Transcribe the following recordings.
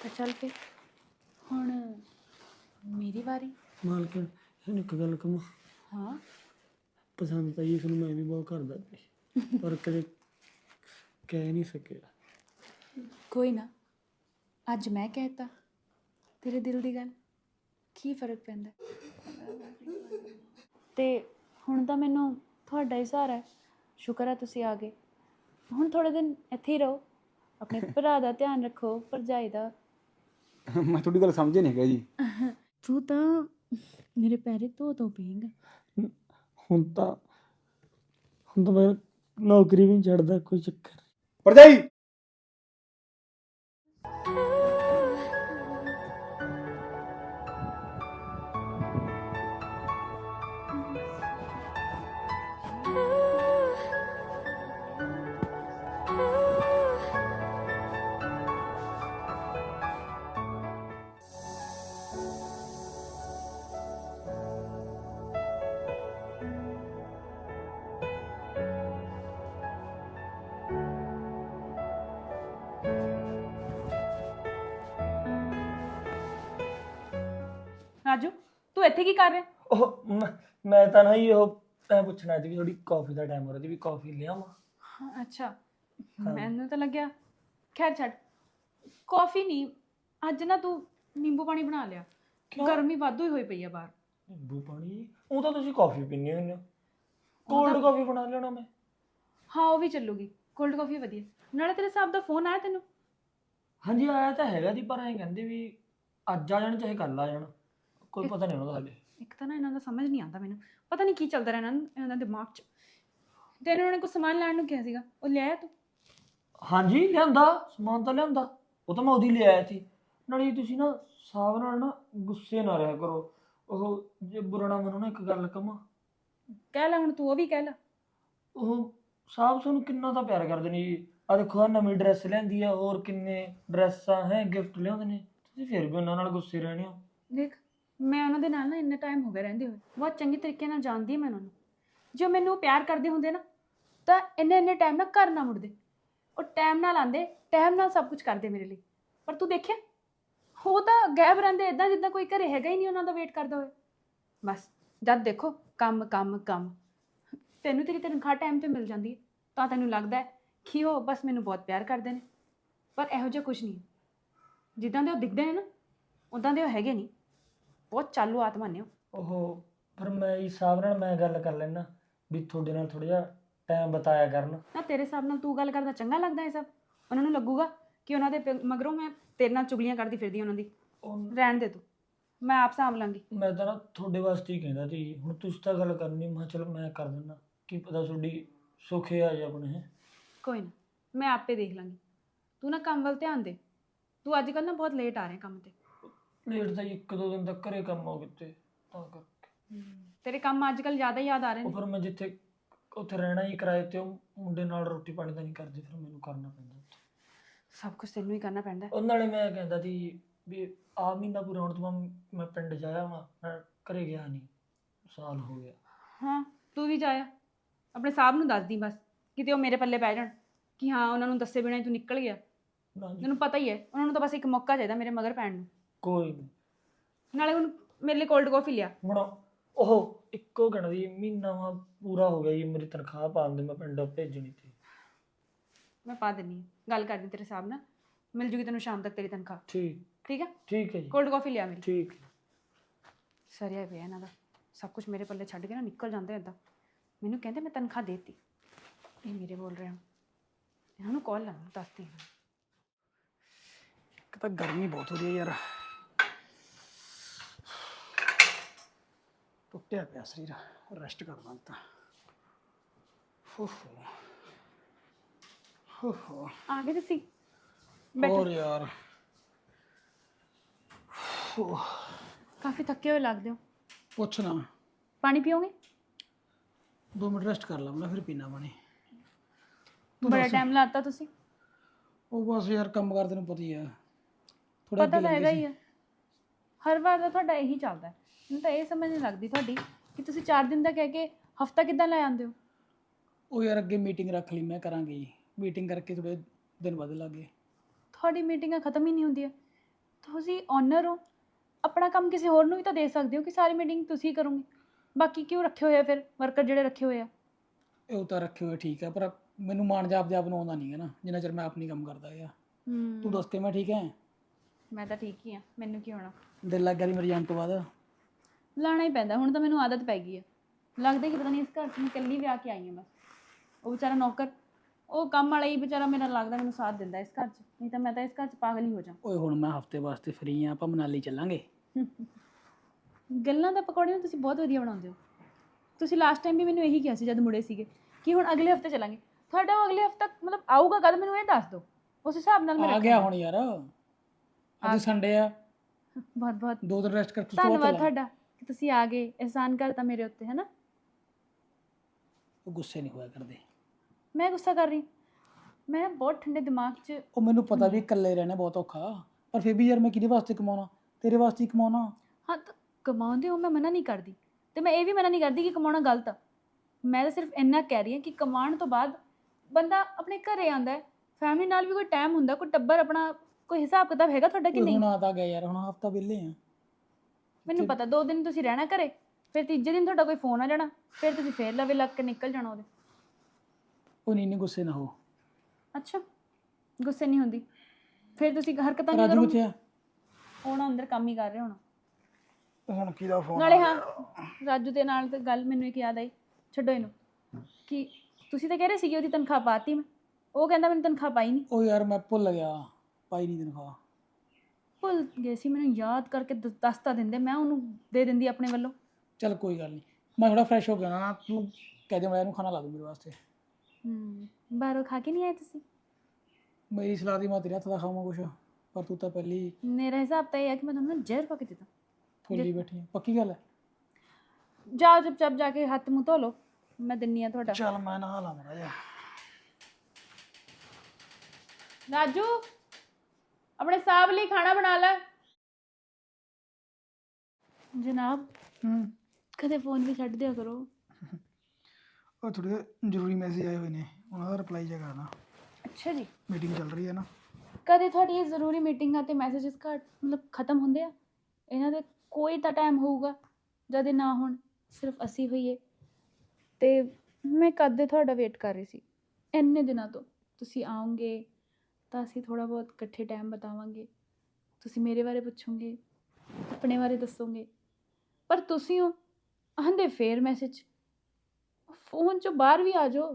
ਤਾਂ ਚੱਲ ਫੇ ਹੁਣ ਮੇਰੀ ਵਾਰੀ? ਮਾਲਕਣ ਇਹਨੂੰ ਇੱਕ ਗੱਲ ਕਹਾਂ ਹਾਂ। ਪਸੰਦ ਤਾਂ ਇਸ ਨੂੰ ਮੈਂ ਵੀ ਬਹੁਤ ਕਰਦਾ ਸੀ ਪਰ ਕਦੇ ਕਹਿ ਨਹੀਂ ਸਕਿਆ। ਕੋਈ ਨਾ ਅੱਜ ਮੈਂ ਕਹਿਤਾ ਤੇਰੇ ਦਿਲ ਦੀ ਗੱਲ ਕੀ ਫ਼ਰਕ ਪੈਂਦਾ? ਤੇ ਹੁਣ ਤਾਂ ਮੈਨੂੰ ਤੁਹਾਡਾ ਹੀ ਸਹਾਰਾ ਹੈ। ਸ਼ੁਕਰ ਹੈ ਤੁਸੀਂ ਆ ਗਏ। ਹੁਣ ਥੋੜੇ ਦਿਨ ਇੱਥੇ ਹੀ ਰਹੋ ਆਪਣੇ ਭਰਾ ਦਾ ਧਿਆਨ ਰੱਖੋ ਭਰਜਾਈ ਦਾ ਮੈਂ ਤੁਹਾਡੀ ਗੱਲ ਸਮਝੇ ਨਹੀਂ ਹੈਗਾ ਜੀ। ਤੂੰ ਤਾਂ ਮੇਰੇ ਪੈਰੇ ਧੋ ਧੋ ਪੀਂਗਾ ਹੁਣ ਤਾਂ ਹੁਣ ਤਾਂ ਮੈਂ ਨੌਕਰੀ ਵੀ ਨਹੀਂ ਛੱਡਦਾ ਕੋਈ ਚੱਕਰ ਨਹੀਂ। ਭਰਜਾਈ ਤੂੰ ਇੱਥੇ ਕੀ ਕਰ ਰਿਹਾ? ਉਹ ਮੈਂ- ਮੈਂ ਤਾਂ ਨਾ ਹੀ ਉਹ ਮੈਂ ਪੁੱਛਣਾ ਸੀ ਵੀ ਥੋੜੀ ਕਾਫੀ ਦਾ ਟਾਈਮ ਹੋ ਰਿਹਾ ਸੀ ਵੀ ਕਾਫੀ ਲਿਆਵਾਂ ਹਾਂ, ਅੱਛਾ। ਮੈਨੂੰ ਤਾਂ ਲੱਗਿਆ ਖੈਰ ਛੱਡ। ਕਾਫੀ ਨਹੀਂ ਅੱਜ ਨਾ ਤੂੰ ਨਿੰਬੂ ਪਾਣੀ ਬਣਾ ਲਿਆ। ਗਰਮੀ ਵਾਧੂ ਹੀ ਹੋਈ ਪਈ ਆ ਬਾਹਰ। ਨਿੰਬੂ ਪਾਣੀ? ਉਹ ਤਾਂ ਤੁਸੀਂ ਕਾਫੀ ਪੀਂਦੇ ਹੁੰਦੇ ਹੋ। ਕੋਲਡ ਕਾਫੀ ਬਣਾ ਲੈਣਾ ਮੈਂ। ਹਾਂ ਉਹ ਵੀ ਚੱਲੂਗੀ। ਕੋਲਡ ਕਾਫੀ ਵਧੀਆ। ਨਾਲੇ ਤੇਰੇ ਹਿਸਾਬ ਦਾ ਫੋਨ ਆਇਆ ਤੈਨੂੰ? ਹਾਂਜੀ ਆਇਆ ਤਾਂ ਹੈਗਾ ਜੀ ਪਰ ਐਂ ਕਹਿੰਦੇ ਵੀ ਅੱਜ ਆ ਜਾਣ ਚਾਹੇ ਕੱਲ ਆ ਜਾਣ। ਕੋਈ ਪਤਾ ਨਹੀਂ ਉਹਨਾਂ ਦਾ ਹਾਲੇ ਇੱਕ ਤਾਂ ਨਾ ਇਹਨਾਂ ਦਾ ਸਮਝ ਨਹੀਂ ਆਉਂਦਾ ਮੈਨੂੰ। ਪਤਾ ਨਹੀਂ ਕੀ ਚੱਲਦਾ ਰਹਿਣਾ ਇਹਨਾਂ ਦਾ ਦਿਮਾਗ 'ਚ। ਤੇ ਇਹਨਾਂ ਨੇ ਕੁਝ ਸਮਾਨ ਲੈਣ ਨੂੰ ਕਿਹਾ ਸੀਗਾ। ਉਹ ਲਿਆਇਆ ਤੂੰ? ਹਾਂਜੀ ਲਿਆਂਦਾ। ਸਮਾਨ ਤਾਂ ਲਿਆਂਦਾ। ਉਹ ਤਾਂ ਮੈਂ ਉਹਦੀ ਲੈ ਆਇਆ ਸੀ। ਨਾਲੇ ਤੁਸੀਂ ਨਾ ਸਾਹਬ ਨਾਲ ਨਾ ਗੁੱਸੇ ਨਾ ਰਿਹਾ ਕਰੋ। ਉਹ ਜੇ ਬੁਰਾ ਨਾ ਮੰਨੋ ਨਾ ਇੱਕ ਗੱਲ ਕਮਾ ਕਹਿ ਲੈ ਹੁਣ ਤੂੰ ਉਹ ਵੀ ਕਹਿ ਲੈ। ਉਹ ਸਾਹਬ ਤੁਹਾਨੂੰ ਕਿੰਨਾ ਤਾਂ ਪਿਆਰ ਕਰਦੇ ਨੇ ਜੀ। ਆ ਦੇਖੋ ਆ ਨਵੀਂ ਡਰੈਸ ਲਿਆਂਦੀ ਆ। ਹੋਰ ਕਿੰਨੇ ਡਰੈਸਾਂ ਹੈ ਗਿਫਟ ਲਿਆਉਂਦੇ ਨੇ। ਤੁਸੀਂ ਫਿਰ ਵੀ ਉਹਨਾਂ ਨਾਲ ਗੁੱਸੇ ਰਹਿੰਦੇ ਹੋ। ਦੇਖ ਮੈਂ ਉਹਨਾਂ ਦੇ ਨਾਲ ਨਾ ਇੰਨਾ ਟਾਈਮ ਹੋ ਗਿਆ ਰਹਿੰਦੇ ਹੋਏ। ਬਹੁਤ ਚੰਗੀ ਤਰੀਕੇ ਨਾਲ ਜਾਣਦੀ ਹਾਂ ਮੈਂ ਉਹਨਾਂ ਨੂੰ। ਜੇ ਉਹ ਮੈਨੂੰ ਪਿਆਰ ਕਰਦੇ ਹੁੰਦੇ ਨਾ, ਤਾਂ ਇੰਨੇ ਇੰਨੇ ਟਾਈਮ ਨਾਲ ਘਰ ਨਾ ਮੁੜਦੇ। ਉਹ ਟਾਈਮ ਨਾਲ ਆਂਦੇ ਟਾਈਮ ਨਾਲ ਸਭ ਕੁਝ ਕਰਦੇ ਮੇਰੇ ਲਈ। ਪਰ ਤੂੰ ਦੇਖਿਆ? ਉਹ ਤਾਂ ਗਾਇਬ ਰਹਿੰਦੇ ਇਦਾਂ ਜਿੱਦਾਂ ਕੋਈ ਘਰੇ ਹੈਗਾ ਹੀ ਨਹੀਂ ਉਹਨਾਂ ਦਾ ਵੇਟ ਕਰਦਾ ਹੋਏ। ਬਸ, ਜਦ ਦੇਖੋ, ਕੰਮ ਕੰਮ ਕੰਮ। ਤੈਨੂੰ ਤੇਰੀ ਤਨਖਾਹ ਟਾਈਮ ਤੇ ਮਿਲ ਜਾਂਦੀ ਹੈ। ਤਾਂ ਤੈਨੂੰ ਲੱਗਦਾ ਹੈ ਕਿ ਉਹ ਬਸ ਮੈਨੂੰ ਬਹੁਤ ਪਿਆਰ ਕਰਦੇ ਨੇ। ਪਰ ਇਹੋ ਜਿਹਾ ਕੁਝ ਨਹੀਂ ਜਿੱਦਾਂ ਦੇ ਉਹ ਦਿਖਦੇ ਨੇ ਨਾ ਉਦਾਂ ਦੇ ਉਹ ਹੈਗੇ ਨਹੀਂ। ਬਹੁਤ ਚਾਲੂ ਆਤਮਾ ਨੇ ਉਹ। ਉਹ ਪਰ ਮੈਂ ਇਸ ਹਿਸਾਬ ਨਾਲ ਮੈਂ ਗੱਲ ਕਰ ਲੈਣਾ ਵੀ ਤੁਹਾਡੇ ਨਾਲ ਥੋੜਾ ਜਿਹਾ ਟਾਈਮ ਬਤਾਇਆ ਕਰਨ। ਨਾ ਤੇਰੇ ਹਿਸਾਬ ਨਾਲ ਤੂੰ ਗੱਲ ਕਰਦਾ ਚੰਗਾ ਲੱਗਦਾ ਇਹ ਸਭ? ਉਹਨਾਂ ਨੂੰ ਲੱਗੂਗਾ ਕਿ ਉਹਨਾਂ ਦੇ ਪ- ਮਗਰੋਂ ਮੈਂ ਤੇਰੇ ਨਾਲ ਚੁਗਲੀਆਂ ਕਰਦੀ ਫਿਰਦੀ ਉਹਨਾਂ ਦੀ। ਉਹ ਰਹਿਣ ਦੇ ਤੂੰ। ਮੈਂ ਆਪ ਸਾਂਭ ਲਾਂਗੀ। ਮੈਂ ਤਾਂ ਨਾ ਤੁਹਾਡੇ ਵਾਸਤੇ ਹੀ ਕਹਿੰਦਾ ਸੀ ਹੁਣ ਤੁਸੀਂ ਤਾਂ ਗੱਲ ਕਰਨੀ ਮੈਂ ਚਲੋ ਮੈਂ ਕਰ ਦਿੰਦਾ ਕੀ ਪਤਾ ਤੁਹਾਡੀ ਸੁਖੇ ਆ ਜਾ ਆਪਣੇ ਹੈਂ। ਕੋਈ ਨਾ ਮੈਂ ਆਪੇ ਦੇਖ ਲਾਂਗੀ। ਤੂੰ ਨਾ ਕੰਮ ਵੱਲ ਧਿਆਨ ਦੇ। ਤੂੰ ਅੱਜ ਕੱਲ੍ਹ ਨਾ ਬਹੁਤ ਲੇਟ ਆ ਰਿਹਾ ਕੰਮ ਤੇ। ਲੇਟ ਜੀ ਇੱਕ ਦੋ ਦਿਨ ਤੱਕ ਘਰੇ ਕੰਮ ਹੋ ਕਿਤੇ ਤਾਂ ਕਰਕੇ। ਤੇਰੇ ਕੰਮ ਅੱਜ ਕੱਲ੍ਹ ਜ਼ਿਆਦਾ ਯਾਦ ਆ ਰਹੇ ਉਹ ਨੇ? ਫਿਰ ਮੈਂ ਜਿੱਥੇ ਉੱਥੇ ਰਹਿਣਾ ਹੀ ਕਿਰਾਏ ਤੇ ਉਹ ਮੁੰਡੇ ਨਾਲ ਰੋਟੀ ਪਾਣੀ ਤਾਂ ਨਹੀਂ ਕਰਦੇ ਫਿਰ ਮੈਨੂੰ ਕਰਨਾ ਪੈਂਦਾ ਉੱਥੇ। ਸਭ ਕੁਝ ਤੈਨੂੰ ਹੀ ਕਰਨਾ ਪੈਂਦਾ? ਹੈ। ਉਹ ਨਾਲੇ ਮੈਂ ਕਹਿੰਦਾ ਸੀ ਵੀ ਆ ਮਹੀਨਾ ਪੂਰਾ ਹੋਣ ਤੋਂ ਬਾਅਦ ਮੈਂ ਪਿੰਡ ਜਾਇਆ ਵਾਂ ਮੈਂ ਘਰੇ ਗਿਆ ਨਹੀਂ ਸਾਲ ਹੋ ਗਿਆ। ਹਾਂ ਤੂੰ ਵੀ ਜਾਇਆ। ਆਪਣੇ ਸਾਹਿਬ ਨੂੰ ਦੱਸ ਦੀ ਬਸ ਕਿਤੇ ਉਹ ਮੇਰੇ ਪੱਲੇ ਪੈ ਜਾਣ ਕਿ ਹਾਂ ਉਹਨਾਂ ਨੂੰ ਦੱਸੇ ਬਿਨਾਂ ਹੀ ਤੂੰ ਨਿਕਲ ਗਿਆ। ਨਾ ਜੀ, ਤੈਨੂੰ ਪਤਾ ਹੀ ਹੈ ਉਹਨਾਂ ਨੂੰ ਤਾਂ ਬਸ ਇੱਕ ਮੌਕਾ ਚਾਹੀਦਾ ਮੇਰੇ ਮਗਰ ਪੈਣ ਨੂੰ। ਕੋਈ ਨਹੀਂ ਨਾਲੇ ਹੁਣ ਮੇਰੇ ਲਈ ਕੋਲਡ ਕਾਫੀ ਲਿਆ। ਹੁਣ ਉਹ ਇੱਕੋ ਗਣਦੀ ਮਹੀਨਾ ਵਾ ਪੂਰਾ ਹੋ ਗਿਆ ਜੀ ਮੇਰੀ ਤਨਖਾਹ ਪਾਉਣ ਦੇ ਮੈਂ ਪਿੰਡ ਭੇਜਣੀ ਸੀ ਮੈਂ ਪਾ ਦਿੰਨੀ ਹਾਂ। ਗੱਲ ਕਰਦੀ ਤੇਰੇ ਸਾਹਿਬ ਨਾਲ। ਮਿਲ ਜੂਗੀ ਤੈਨੂੰ ਸ਼ਾਮ ਤੱਕ ਤੇਰੀ ਤਨਖਾਹ। ਠੀਕ। ਠੀਕ ਹੈ ਠੀਕ ਹੈ ਜੀ। ਕੋਲਡ ਕਾਫੀ ਲਿਆ ਮੇਰੀ। ਠੀਕ ਸਰਿਆ ਪਿਆ ਇਹਨਾਂ ਦਾ। ਸਭ ਕੁਝ ਮੇਰੇ ਪੱਲੇ ਛੱਡ ਕੇ ਨਾ ਨਿਕਲ ਜਾਂਦੇ ਇਦਾਂ ਮੈਨੂੰ ਕਹਿੰਦੇ ਮੈਂ ਤਨਖਾਹ ਦੇਤੀ। ਇਹ ਮੇਰੇ ਬੋਲ ਰਹੇ। ਹਨ ਇਹਨਾਂ ਨੂੰ ਕਾਲ ਲਾ ਦੱਸਦੀ ਹਾਂ। ਇੱਕ ਤਾਂ ਗਰਮੀ ਬਹੁਤ ਹੋ ਰਹੀ ਹੈ ਯਾਰ। ਟੁੱਟਿਆ ਪਿਆ ਸਰੀਰ ਰੈਸਟ ਕਰਨਾ ਤਾਂ। ਹੋ ਹੋ। ਹੋ ਹੋ। ਆ ਗਏ ਤੁਸੀਂ? ਹੋਰ ਯਾਰ। ਕਾਫੀ ਥੱਕੇ ਹੋਏ ਲੱਗਦੇ ਹੋ। ਪੁੱਛ ਨਾ। ਪਾਣੀ ਪੀਓਗੇ? ਦੋ ਮਿੰਟ ਰੈਸਟ ਕਰ ਲਵਾਂ ਫਿਰ ਪੀਣਾ। ਪਾਣੀ ਬੜਾ ਟਾਈਮ ਲਾਤਾ ਤੁਸੀਂ। ਉਹ ਬਸ ਯਾਰ ਕੰਮ ਕਰਦੇ ਨੂੰ ਪਤਾ ਹੀ ਆ। ਥੋੜਾ ਪਤਾ ਤਾਂ ਹੈਗਾ ਹੀ ਹੈ ਹਰ ਵਾਰ ਦਾ ਤੁਹਾਡਾ ਇਹੀ ਚੱਲਦਾ। ਹੈ ਮੈਨੂੰ ਤਾਂ ਇਹ ਸਮਝ ਨਹੀਂ ਲੱਗਦੀ ਤੁਹਾਡੀ ਕਿ ਤੁਸੀਂ 4 ਦਿਨ ਦਾ ਕਹਿ ਕੇ ਹਫਤਾ ਕਿੱਦਾਂ ਲੈ ਆਉਂਦੇ ਹੋ? ਉਹ ਯਾਰ ਅੱਗੇ ਮੀਟਿੰਗ ਰੱਖ ਲਈ ਮੈਂ ਕਰਾਂਗੀ ਮੀਟਿੰਗ ਕਰਕੇ ਥੋੜੇ ਦਿਨ ਵੱਧ ਲੱਗੇ। ਤੁਹਾਡੀ ਮੀਟਿੰਗਾਂ ਖਤਮ ਹੀ ਨਹੀਂ ਹੁੰਦੀਆਂ। ਤੁਸੀਂ ਓਨਰ ਹੋ। ਆਪਣਾ ਕੰਮ ਕਿਸੇ ਹੋਰ ਨੂੰ ਵੀ ਤਾਂ ਦੇ ਸਕਦੇ ਹੋ ਕਿ ਸਾਰੀ ਮੀਟਿੰਗ ਤੁਸੀਂ ਕਰੋਗੇ। ਬਾਕੀ ਕਿਉਂ ਰੱਖੇ ਹੋਏ ਆ ਫਿਰ? ਵਰਕਰ ਜਿਹੜੇ ਰੱਖੇ ਹੋਏ ਆ। ਇਹ ਉਹ ਤਾਂ ਰੱਖੇ ਹੋਏ ਠੀਕ ਹੈ ਪਰ ਮੈਨੂੰ ਮਾਣ ਜਾਪ ਆਪ ਨੂੰ ਆਉਂਦਾ ਨਹੀਂ ਹੈ ਨਾ ਜਿੰਨਾ ਚਿਰ ਮੈਂ ਆਪ ਨਹੀਂ ਕੰਮ ਕਰਦਾ ਗਿਆ ਤੂੰ ਦੱਸ ਕੇ ਮੈਂ ਠੀਕ ਹੈ? ਮੈਂ ਤਾਂ ਠੀਕ ਹੀ ਆ। ਮੈਨੂੰ ਕੀ ਹੋਣਾ? ਦਿਲ ਲੱਗ ਗਿਆ ਮੇਰੇ ਜਾਣ ਤੋਂ ਬਾਅਦ। ਲਾਣਾ ਹੀ ਪੈਂਦਾ ਹੁਣ ਤਾਂ ਮੈਨੂੰ ਆਦਤ ਪੈ ਗਈ ਹੈ ਲੱਗਦਾ ਕਿ ਪਤਾ ਨਹੀਂ ਇਸ ਘਰ 'ਚ ਮੈਂ ਇਕੱਲੀ ਵਿਆਹ ਕੇ ਆਈ ਹਾਂ ਬਸ। ਉਹ ਵਿਚਾਰਾ ਨੌਕਰ ਉਹ ਕੰਮ ਵਾਲਾ ਹੀ ਵਿਚਾਰਾ ਮੇਰਾ ਲੱਗਦਾ ਮੈਨੂੰ ਸਾਥ ਦਿੰਦਾ ਇਸ ਘਰ 'ਚ ਨਹੀਂ ਤਾਂ ਮੈਂ ਤਾਂ ਇਸ ਘਰ 'ਚ ਪਾਗਲ ਹੀ ਹੋ ਜਾ ਓਏ ਹੁਣ ਮੈਂ ਹਫ਼ਤੇ ਵਾਸਤੇ ਫ੍ਰੀ ਆ ਆਪਾਂ ਮਨਾਲੀ ਚੱਲਾਂਗੇ। ਗੱਲਾਂ ਦਾ ਪਕੌੜੇ ਨੂੰ ਤੁਸੀਂ ਬਹੁਤ ਵਧੀਆ ਬਣਾਉਂਦੇ ਹੋ। ਤੁਸੀਂ ਲਾਸਟ ਟਾਈਮ ਵੀ ਮੈਨੂੰ ਇਹੀ ਕਿਹਾ ਸੀ ਜਦ ਮੁੜੇ ਸੀਗੇ ਕਿ ਹੁਣ ਅਗਲੇ ਹਫ਼ਤੇ ਚੱਲਾਂਗੇ। ਤੁਹਾਡਾ ਉਹ ਅਗਲੇ ਹਫ਼ਤੇ ਮਤਲਬ ਆਊਗਾ ਕਦ ਮੈਨੂੰ ਇਹ ਦੱਸ ਦਿਓ। ਉਸ ਹਿਸਾਬ ਨਾਲ ਮੈਂ ਆ ਗਿਆ ਹੁਣ ਯਾਰ। ਅੱਜ ਸੰਡੇ ਆ। ਬਹੁਤ ਬਹੁਤ ਦੋ ਦਿਨ ਰੈਸਟ ਕਰਕੇ ਬਾਅਦ ਧੰਨਵਾਦ। ਤੁਹਾਡਾ। ਕਿ ਤੁਸੀਂ ਆ ਗਏ ਅਹਿਸਾਨ ਕਰਤਾ ਮੇਰੇ ਉੱਤੇ ਹੈ ਨਾ ਉਹ ਗੁੱਸੇ ਨਹੀਂ ਹੋਇਆ ਕਰਦੇ। ਮੈਂ ਗੁੱਸਾ ਕਰ ਰਹੀ। ਮੈਂ ਨਾ ਬਹੁਤ ਠੰਡੇ ਦਿਮਾਗ 'ਚ ਉਹ ਮੈਨੂੰ ਪਤਾ ਵੀ ਇਕੱਲੇ ਰਹਿਣਾ ਬਹੁਤ ਔਖਾ ਪਰ ਫਿਰ ਵੀ ਯਾਰ ਮੈਂ ਕਿਹਦੇ ਵਾਸਤੇ ਕਮਾਉਣਾ? ਤੇਰੇ ਵਾਸਤੇ ਹੀ ਕਮਾਉਣਾ? ਹਾਂ ਤਾਂ ਕਮਾਉਂਦੇ ਹੋ ਮੈਂ ਮਨਾ ਨਹੀਂ ਕਰਦੀ। ਤੇ ਮੈਂ ਇਹ ਵੀ ਮਨਾ ਨਹੀਂ ਕਰਦੀ ਕਿ ਕਮਾਉਣਾ ਗਲਤ ਆ। ਮੈਂ ਤਾਂ ਸਿਰਫ ਇੰਨਾ ਕਹਿ ਰਹੀ ਹਾਂ ਕਿ ਕਮਾਉਣ ਤੋਂ ਬਾਅਦ ਬੰਦਾ ਆਪਣੇ ਘਰੇ ਆਂਦਾ ਹੈ ਫੈਮਿਲੀ ਨਾਲ ਵੀ ਕੋਈ ਟਾਈਮ ਹੁੰਦਾ ਕੋਈ ਟੱਬਰ ਆਪਣਾ ਕੋਈ ਹਿਸਾਬ ਕਿਤਾਬ ਹੈਗਾ ਤੁਹਾਡਾ ਕਿ ਨਹੀਂ ਹੁਣ ਆ ਤਾਂ ਗਿਆ ਯਾਰ ਹੁਣ ਹਫਤਾ ਵਿਹਲੇ ਆ। ਮੈਨੂੰ ਪਤਾ ਦੋ ਦਿਨ ਤੁਸੀਂ ਰਹਿਣਾ ਘਰੇ ਫਿਰ ਤੀਜੇ ਦਿਨ ਤੁਹਾਡਾ ਕੋਈ ਫੋਨ ਆ ਜਾਣਾ ਫਿਰ ਤੁਸੀਂ ਫੇਰ ਲਵੇ ਲੱਗ ਕੇ ਨਿਕਲ ਜਾਣਾ ਉਹਦੇ। ਉਹ ਨਹੀਂ ਨਹੀਂ ਗੁੱਸੇ ਨਾ ਹੋ। ਅੱਛਾ ਗੁੱਸੇ ਨਹੀਂ ਹੁੰਦੀ। ਫਿਰ ਤੁਸੀਂ ਹਰਕਤਾਂ ਨਹੀਂ ਰਾਜੂ ਕਰੋਗੇ? ਕਿੱਥੇ ਆ? ਹੁਣ ਅੰਦਰ ਕੰਮ ਹੀ ਕਰ ਰਹੇ ਹੋਣਾ। ਹੁਣ ਕਿਹਦਾ ਫੋਨ ਨਾਲੇ ਹਾਂ ਰਾਜੂ ਦੇ ਨਾਲ ਤੇ ਗੱਲ ਮੈਨੂੰ ਇੱਕ ਯਾਦ ਆਈ ਛੱਡੋ ਇਹਨੂੰ। ਕਿ ਤੁਸੀਂ ਤਾਂ ਕਹਿ ਰਹੇ ਸੀਗੇ ਉਹਦੀ ਤਨਖਾਹ ਪਾਤੀ ਮੈਂ ਉਹ ਕਹਿੰਦਾ ਮੈਨੂੰ ਤਨਖਾਹ ਪਾਈ ਨਹੀਂ ਉਹ ਯਾਰ ਮੈਂ ਭੁੱਲ ਗਿਆ ਪਾਈ ਨਹੀਂ ਤਨਖਾਹ। ਭੁੱਲ ਗਏ ਸੀ ਮੈਨੂੰ ਯਾਦ ਕਰਕੇ ਦ- ਦੱਸ ਤਾਂ ਦਿੰਦੇ ਮੈਂ ਉਹਨੂੰ ਦੇ ਦਿੰਦੀ ਆਪਣੇ ਵੱਲੋਂ। ਚੱਲ ਕੋਈ ਗੱਲ ਨਹੀਂ ਮੈਂ ਥੋੜਾ ਫਰੈਸ਼ ਹੋ ਗਿਆ ਨਾ ਤੂੰ ਕਹਿ ਦੇ ਮੈਂ ਇਹਨੂੰ ਖਾਣਾ ਲਾ ਦੂੰ ਮੇਰੇ ਵਾਸਤੇ। ਹੂੰ ਬਾਹਰੋਂ ਖਾ ਕੇ ਨਹੀਂ ਆਏ ਤੁਸੀਂ? ਮੇਰੀ ਸਲਾਹ ਦੀ ਮੈਂ ਤੇਰੇ ਹੱਥ ਦਾ ਖਾਵਾਂ ਕੁਛ ਪਰ ਤੂੰ ਤਾਂ ਪਹਿਲੀ ਮੇਰਾ ਹਿਸਾਬ ਤਾਂ ਇਹ ਹੈ ਕਿ ਮੈਂ ਤੁਹਾਨੂੰ ਜ਼ਹਿਰ ਪਾ ਕੇ ਦਿੱਤਾ ਫੁੱਲੀ ਬੈਠੀ। ਪੱਕੀ ਗੱਲ ਹੈ? ਜਾਓ ਚੁੱਪ ਚਾਪ ਜਾ ਕੇ ਹੱਥ ਮੂੰਹ ਧੋ ਲਓ ਮੈਂ ਦਿੰਨੀ ਆ ਤੁਹਾਡਾ। ਚੱਲ ਮੈਂ ਨਹਾ ਲਾ ਮਰਾ ਜਾ ਰਾਜੂ! ਆਪਣੇ ਸਾਹਬ ਲਈ ਖਾਣਾ ਬਣਾ ਲੈ। ਜਨਾਬ ਹੂੰ। ਕਦੇ ਫੋਨ ਵੀ ਛੱਡ ਦਿਆ ਕਰੋ। ਉਹ ਥੋੜੇ ਜ਼ਰੂਰੀ ਮੈਸੇਜ ਆਏ ਹੋਏ ਨੇ ਉਹਨਾਂ ਦਾ ਰਿਪਲਾਈ ਜਾ ਕਰਨਾ। ਅੱਛਾ ਜੀ। ਮੀਟਿੰਗ ਚੱਲ ਰਹੀ ਹੈ ਨਾ। ਕਦੇ ਤੁਹਾਡੀ ਇਹ ਜ਼ਰੂਰੀ ਮੀਟਿੰਗਾਂ ਤੇ ਮੈਸੇजेस ਘੱਟ ਮਤਲਬ ਖਤਮ ਹੁੰਦੇ ਆ? ਇਹਨਾਂ ਦੇ ਕੋਈ ਤਾਂ ਟਾਈਮ ਹੋਊਗਾ ਜਦ ਇਹ ਨਾ ਹੋਣ ਸਿਰਫ ਅਸੀਂ ਹੋਈਏ। ਤੇ ਮੈਂ ਕਦ ਦੇ ਤੁਹਾਡਾ ਵੇਟ ਕਰ ਰਹੀ ਸੀ? ਇੰਨੇ ਦਿਨਾਂ ਤੋਂ ਤੁਸੀਂ ਆਓਗੇ ਤਾਂ ਅਸੀਂ ਥੋੜਾ ਬਹੁਤ ਇਕੱਠੇ ਟਾਈਮ ਬਿਤਾਵਾਂਗੇ। ਤੁਸੀਂ ਮੇਰੇ ਬਾਰੇ ਪੁੱਛੋਗੇ ਆਪਣੇ ਬਾਰੇ ਦੱਸੋਗੇ। ਪਰ ਤੁਸੀਂ ਹੋ ਆਂਦੇ ਫੇਰ ਮੈਸੇਜ ਫੋਨ ਚੋਂ ਬਾਹਰ ਵੀ ਆ ਜਾਓ।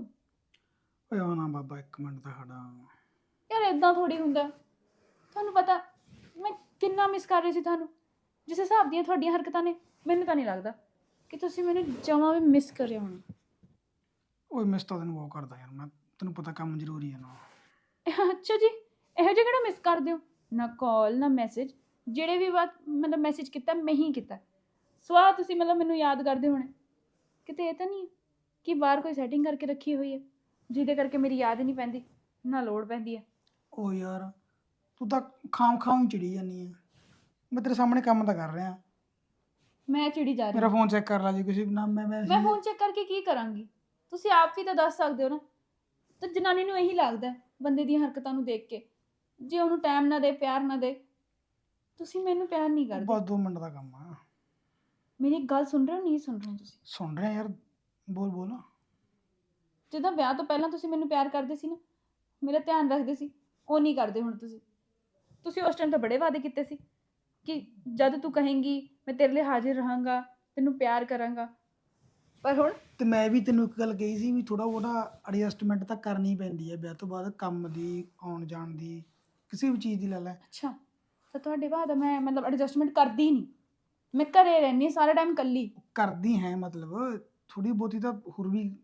ਓਏ ਆ ਨਾ ਬਾਬਾ ਇੱਕ ਮਿੰਟ ਦਾ ਖੜਾ। ਯਾਰ ਇਦਾਂ ਥੋੜੀ ਹੁੰਦਾ। ਤੁਹਾਨੂੰ ਪਤਾ ਮੈਂ ਕਿੰਨਾ ਮਿਸ ਕਰ ਰਹੀ ਸੀ ਤੁਹਾਨੂੰ। ਜਿਸ ਹਿਸਾਬ ਦੀਆਂ ਤੁਹਾਡੀਆਂ ਹਰਕਤਾਂ ਨੇ ਮੈਨੂੰ ਤਾਂ ਨਹੀਂ ਲੱਗਦਾ ਕਿ ਤੁਸੀਂ ਮੈਨੂੰ ਜਮਾਂ ਵੀ ਮਿਸ ਕਰਿਆ ਹੋਣਾ। ਓਏ ਮਿਸ ਤਾਂ ਤੈਨੂੰ ਬਹੁਤ ਕਰਦਾ ਯਾਰ ਮੈਂ ਤੈਨੂੰ ਪਤਾ ਕੰਮ ਜ਼ਰੂਰੀ ਹੈ ਨਾ। ਅੱਛਾ ਜੀ ਇਹੋ ਜਿਹਾ ਕਿਹੜਾ ਮਿਸ ਕਰਦੇ ਹੋ? ਨਾ ਕਾਲ ਨਾ ਮੈਸੇਜ ਜਿਹੜੇ ਵੀ ਬਾਤ ਮਤਲਬ ਮੈਸੇਜ ਕੀਤਾ ਮੈਂ ਹੀ ਕੀਤਾ। ਸਵਾਹ ਤੁਸੀਂ ਮਤਲਬ ਮੈਨੂੰ ਯਾਦ ਕਰਦੇ ਹੋਣੇ। ਕਿਤੇ ਇਹ ਤਾਂ ਨਹੀਂ ਹੈ ਕਿ ਬਾਹਰ ਕੋਈ ਸੈਟਿੰਗ ਕਰਕੇ ਰੱਖੀ ਹੋਈ ਹੈ ਜਿਹਦੇ ਕਰਕੇ ਮੇਰੀ ਯਾਦ ਹੀ ਨਹੀਂ ਪੈਂਦੀ ਨਾ ਲੋੜ ਪੈਂਦੀ ਹੈ। ਓ ਯਾਰ ਤੂੰ ਤਾਂ ਖਾਮ ਖਾਮ ਚਿੜੀ ਜਾਨੀ ਹੈ। ਮੈਂ ਤੇਰੇ ਸਾਹਮਣੇ ਕੰਮ ਤਾਂ ਕਰ ਰਿਹਾ। ਮੈਂ ਚਿੜੀ ਜਾ ਰਹੀ ਮੇਰਾ ਹਾਂ। ਫੋਨ ਚੈੱਕ ਕਰ ਲੈ ਜੀ ਕਿਸੇ ਨਾ ਮੈਂ ਮੈਂ ਮੈਂ ਫੋਨ ਚੈੱਕ ਕਰਕੇ ਕੀ ਕਰਾਂਗੀ? ਤੁਸੀਂ ਆਪ ਵੀ ਤਾਂ ਦੱਸ ਸਕਦੇ ਹੋ ਨਾ। ਤੇ ਜਨਾਨੀ ਨੂੰ ਇਹੀ ਲੱਗਦਾ ਹੈ, ਬੰਦੇ ਦੀਆਂ ਹਰਕਤਾਂ ਨੂੰ ਦੇਖ ਕੇ। ਜੇ ਉਹਨੂੰ ਟਾਈਮ ਨਾ ਦੇ ਪਿਆਰ ਨਾ ਦੇ ਤੁਸੀਂ ਮੈਨੂੰ ਪਿਆਰ ਨਹੀਂ ਕਰਦੇ। ਬਸ 2 ਮਿੰਟ ਦਾ ਕੰਮ ਆ। ਮੇਰੀ ਗੱਲ ਸੁਣ ਰਹੇ ਹੋ ਨਹੀਂ ਸੁਣ ਰਹੇ ਹੋ ਤੁਸੀਂ? ਸੁਣ ਰਿਹਾ ਯਾਰ ਬੋਲ ਬੋਲ। ਜਦੋਂ ਵਿਆਹ ਤੋਂ ਪਹਿਲਾਂ ਤੁਸੀਂ ਮੈਨੂੰ ਪਿਆਰ ਕਰਦੇ ਸੀ ਨਾ ਮੇਰਾ ਧਿਆਨ ਰੱਖਦੇ ਸੀ ਉਹ ਨਹੀਂ ਕਰਦੇ ਹੁਣ ਤੁਸੀਂ। ਤੁਸੀਂ ਉਸ ਟਾਈਮ ਤਾਂ ਬੜੇ ਵਾਅਦੇ ਕੀਤੇ ਸੀ ਕਿ ਜਦ ਤੂੰ ਕਹੇਂਗੀ ਮੈਂ ਤੇਰੇ ਲਈ ਹਾਜ਼ਰ ਰਹਾਂਗਾ ਤੈਨੂੰ ਪਿਆਰ ਕਰਾਂਗਾ ਪਰ ਹੁਣ ਤੇ ਮੈਂ ਵੀ ਤੈਨੂੰ ਇੱਕ ਗੱਲ ਕਹੀ ਸੀ ਵੀ ਥੋੜਾ ਬਹੁਤਾ ਐਡਜਸਟਮੈਂਟ ਤਾਂ ਕਰਨੀ ਪੈਂਦੀ ਹੈ ਵਿਆਹ ਤੋਂ ਬਾਅਦ ਕੰਮ ਦੀ ਆਉਣ ਜਾਣ ਦੀ ਕਿਸੇ ਵੀ ਚੀਜ਼ ਦੀ ਲੈ ਲੈ। ਅੱਛਾ ਤਾਂ ਤੁਹਾਡੇ ਬਾਅਦ ਮੈਂ ਮਤਲਬ ਐਡਜਸਟਮੈਂਟ ਕਰਦੀ ਨਹੀਂ। ਮੈਂ ਘਰੇ ਰਹਿੰਦੀ ਸਾਰਾ ਟਾਈਮ ਇਕੱਲੀ। ਕਰਦੀ ਹੈ ਮਤਲਬ ਥੋੜੀ ਬਹੁਤੀ ਤਾਂ ਹੋਰ ਵੀ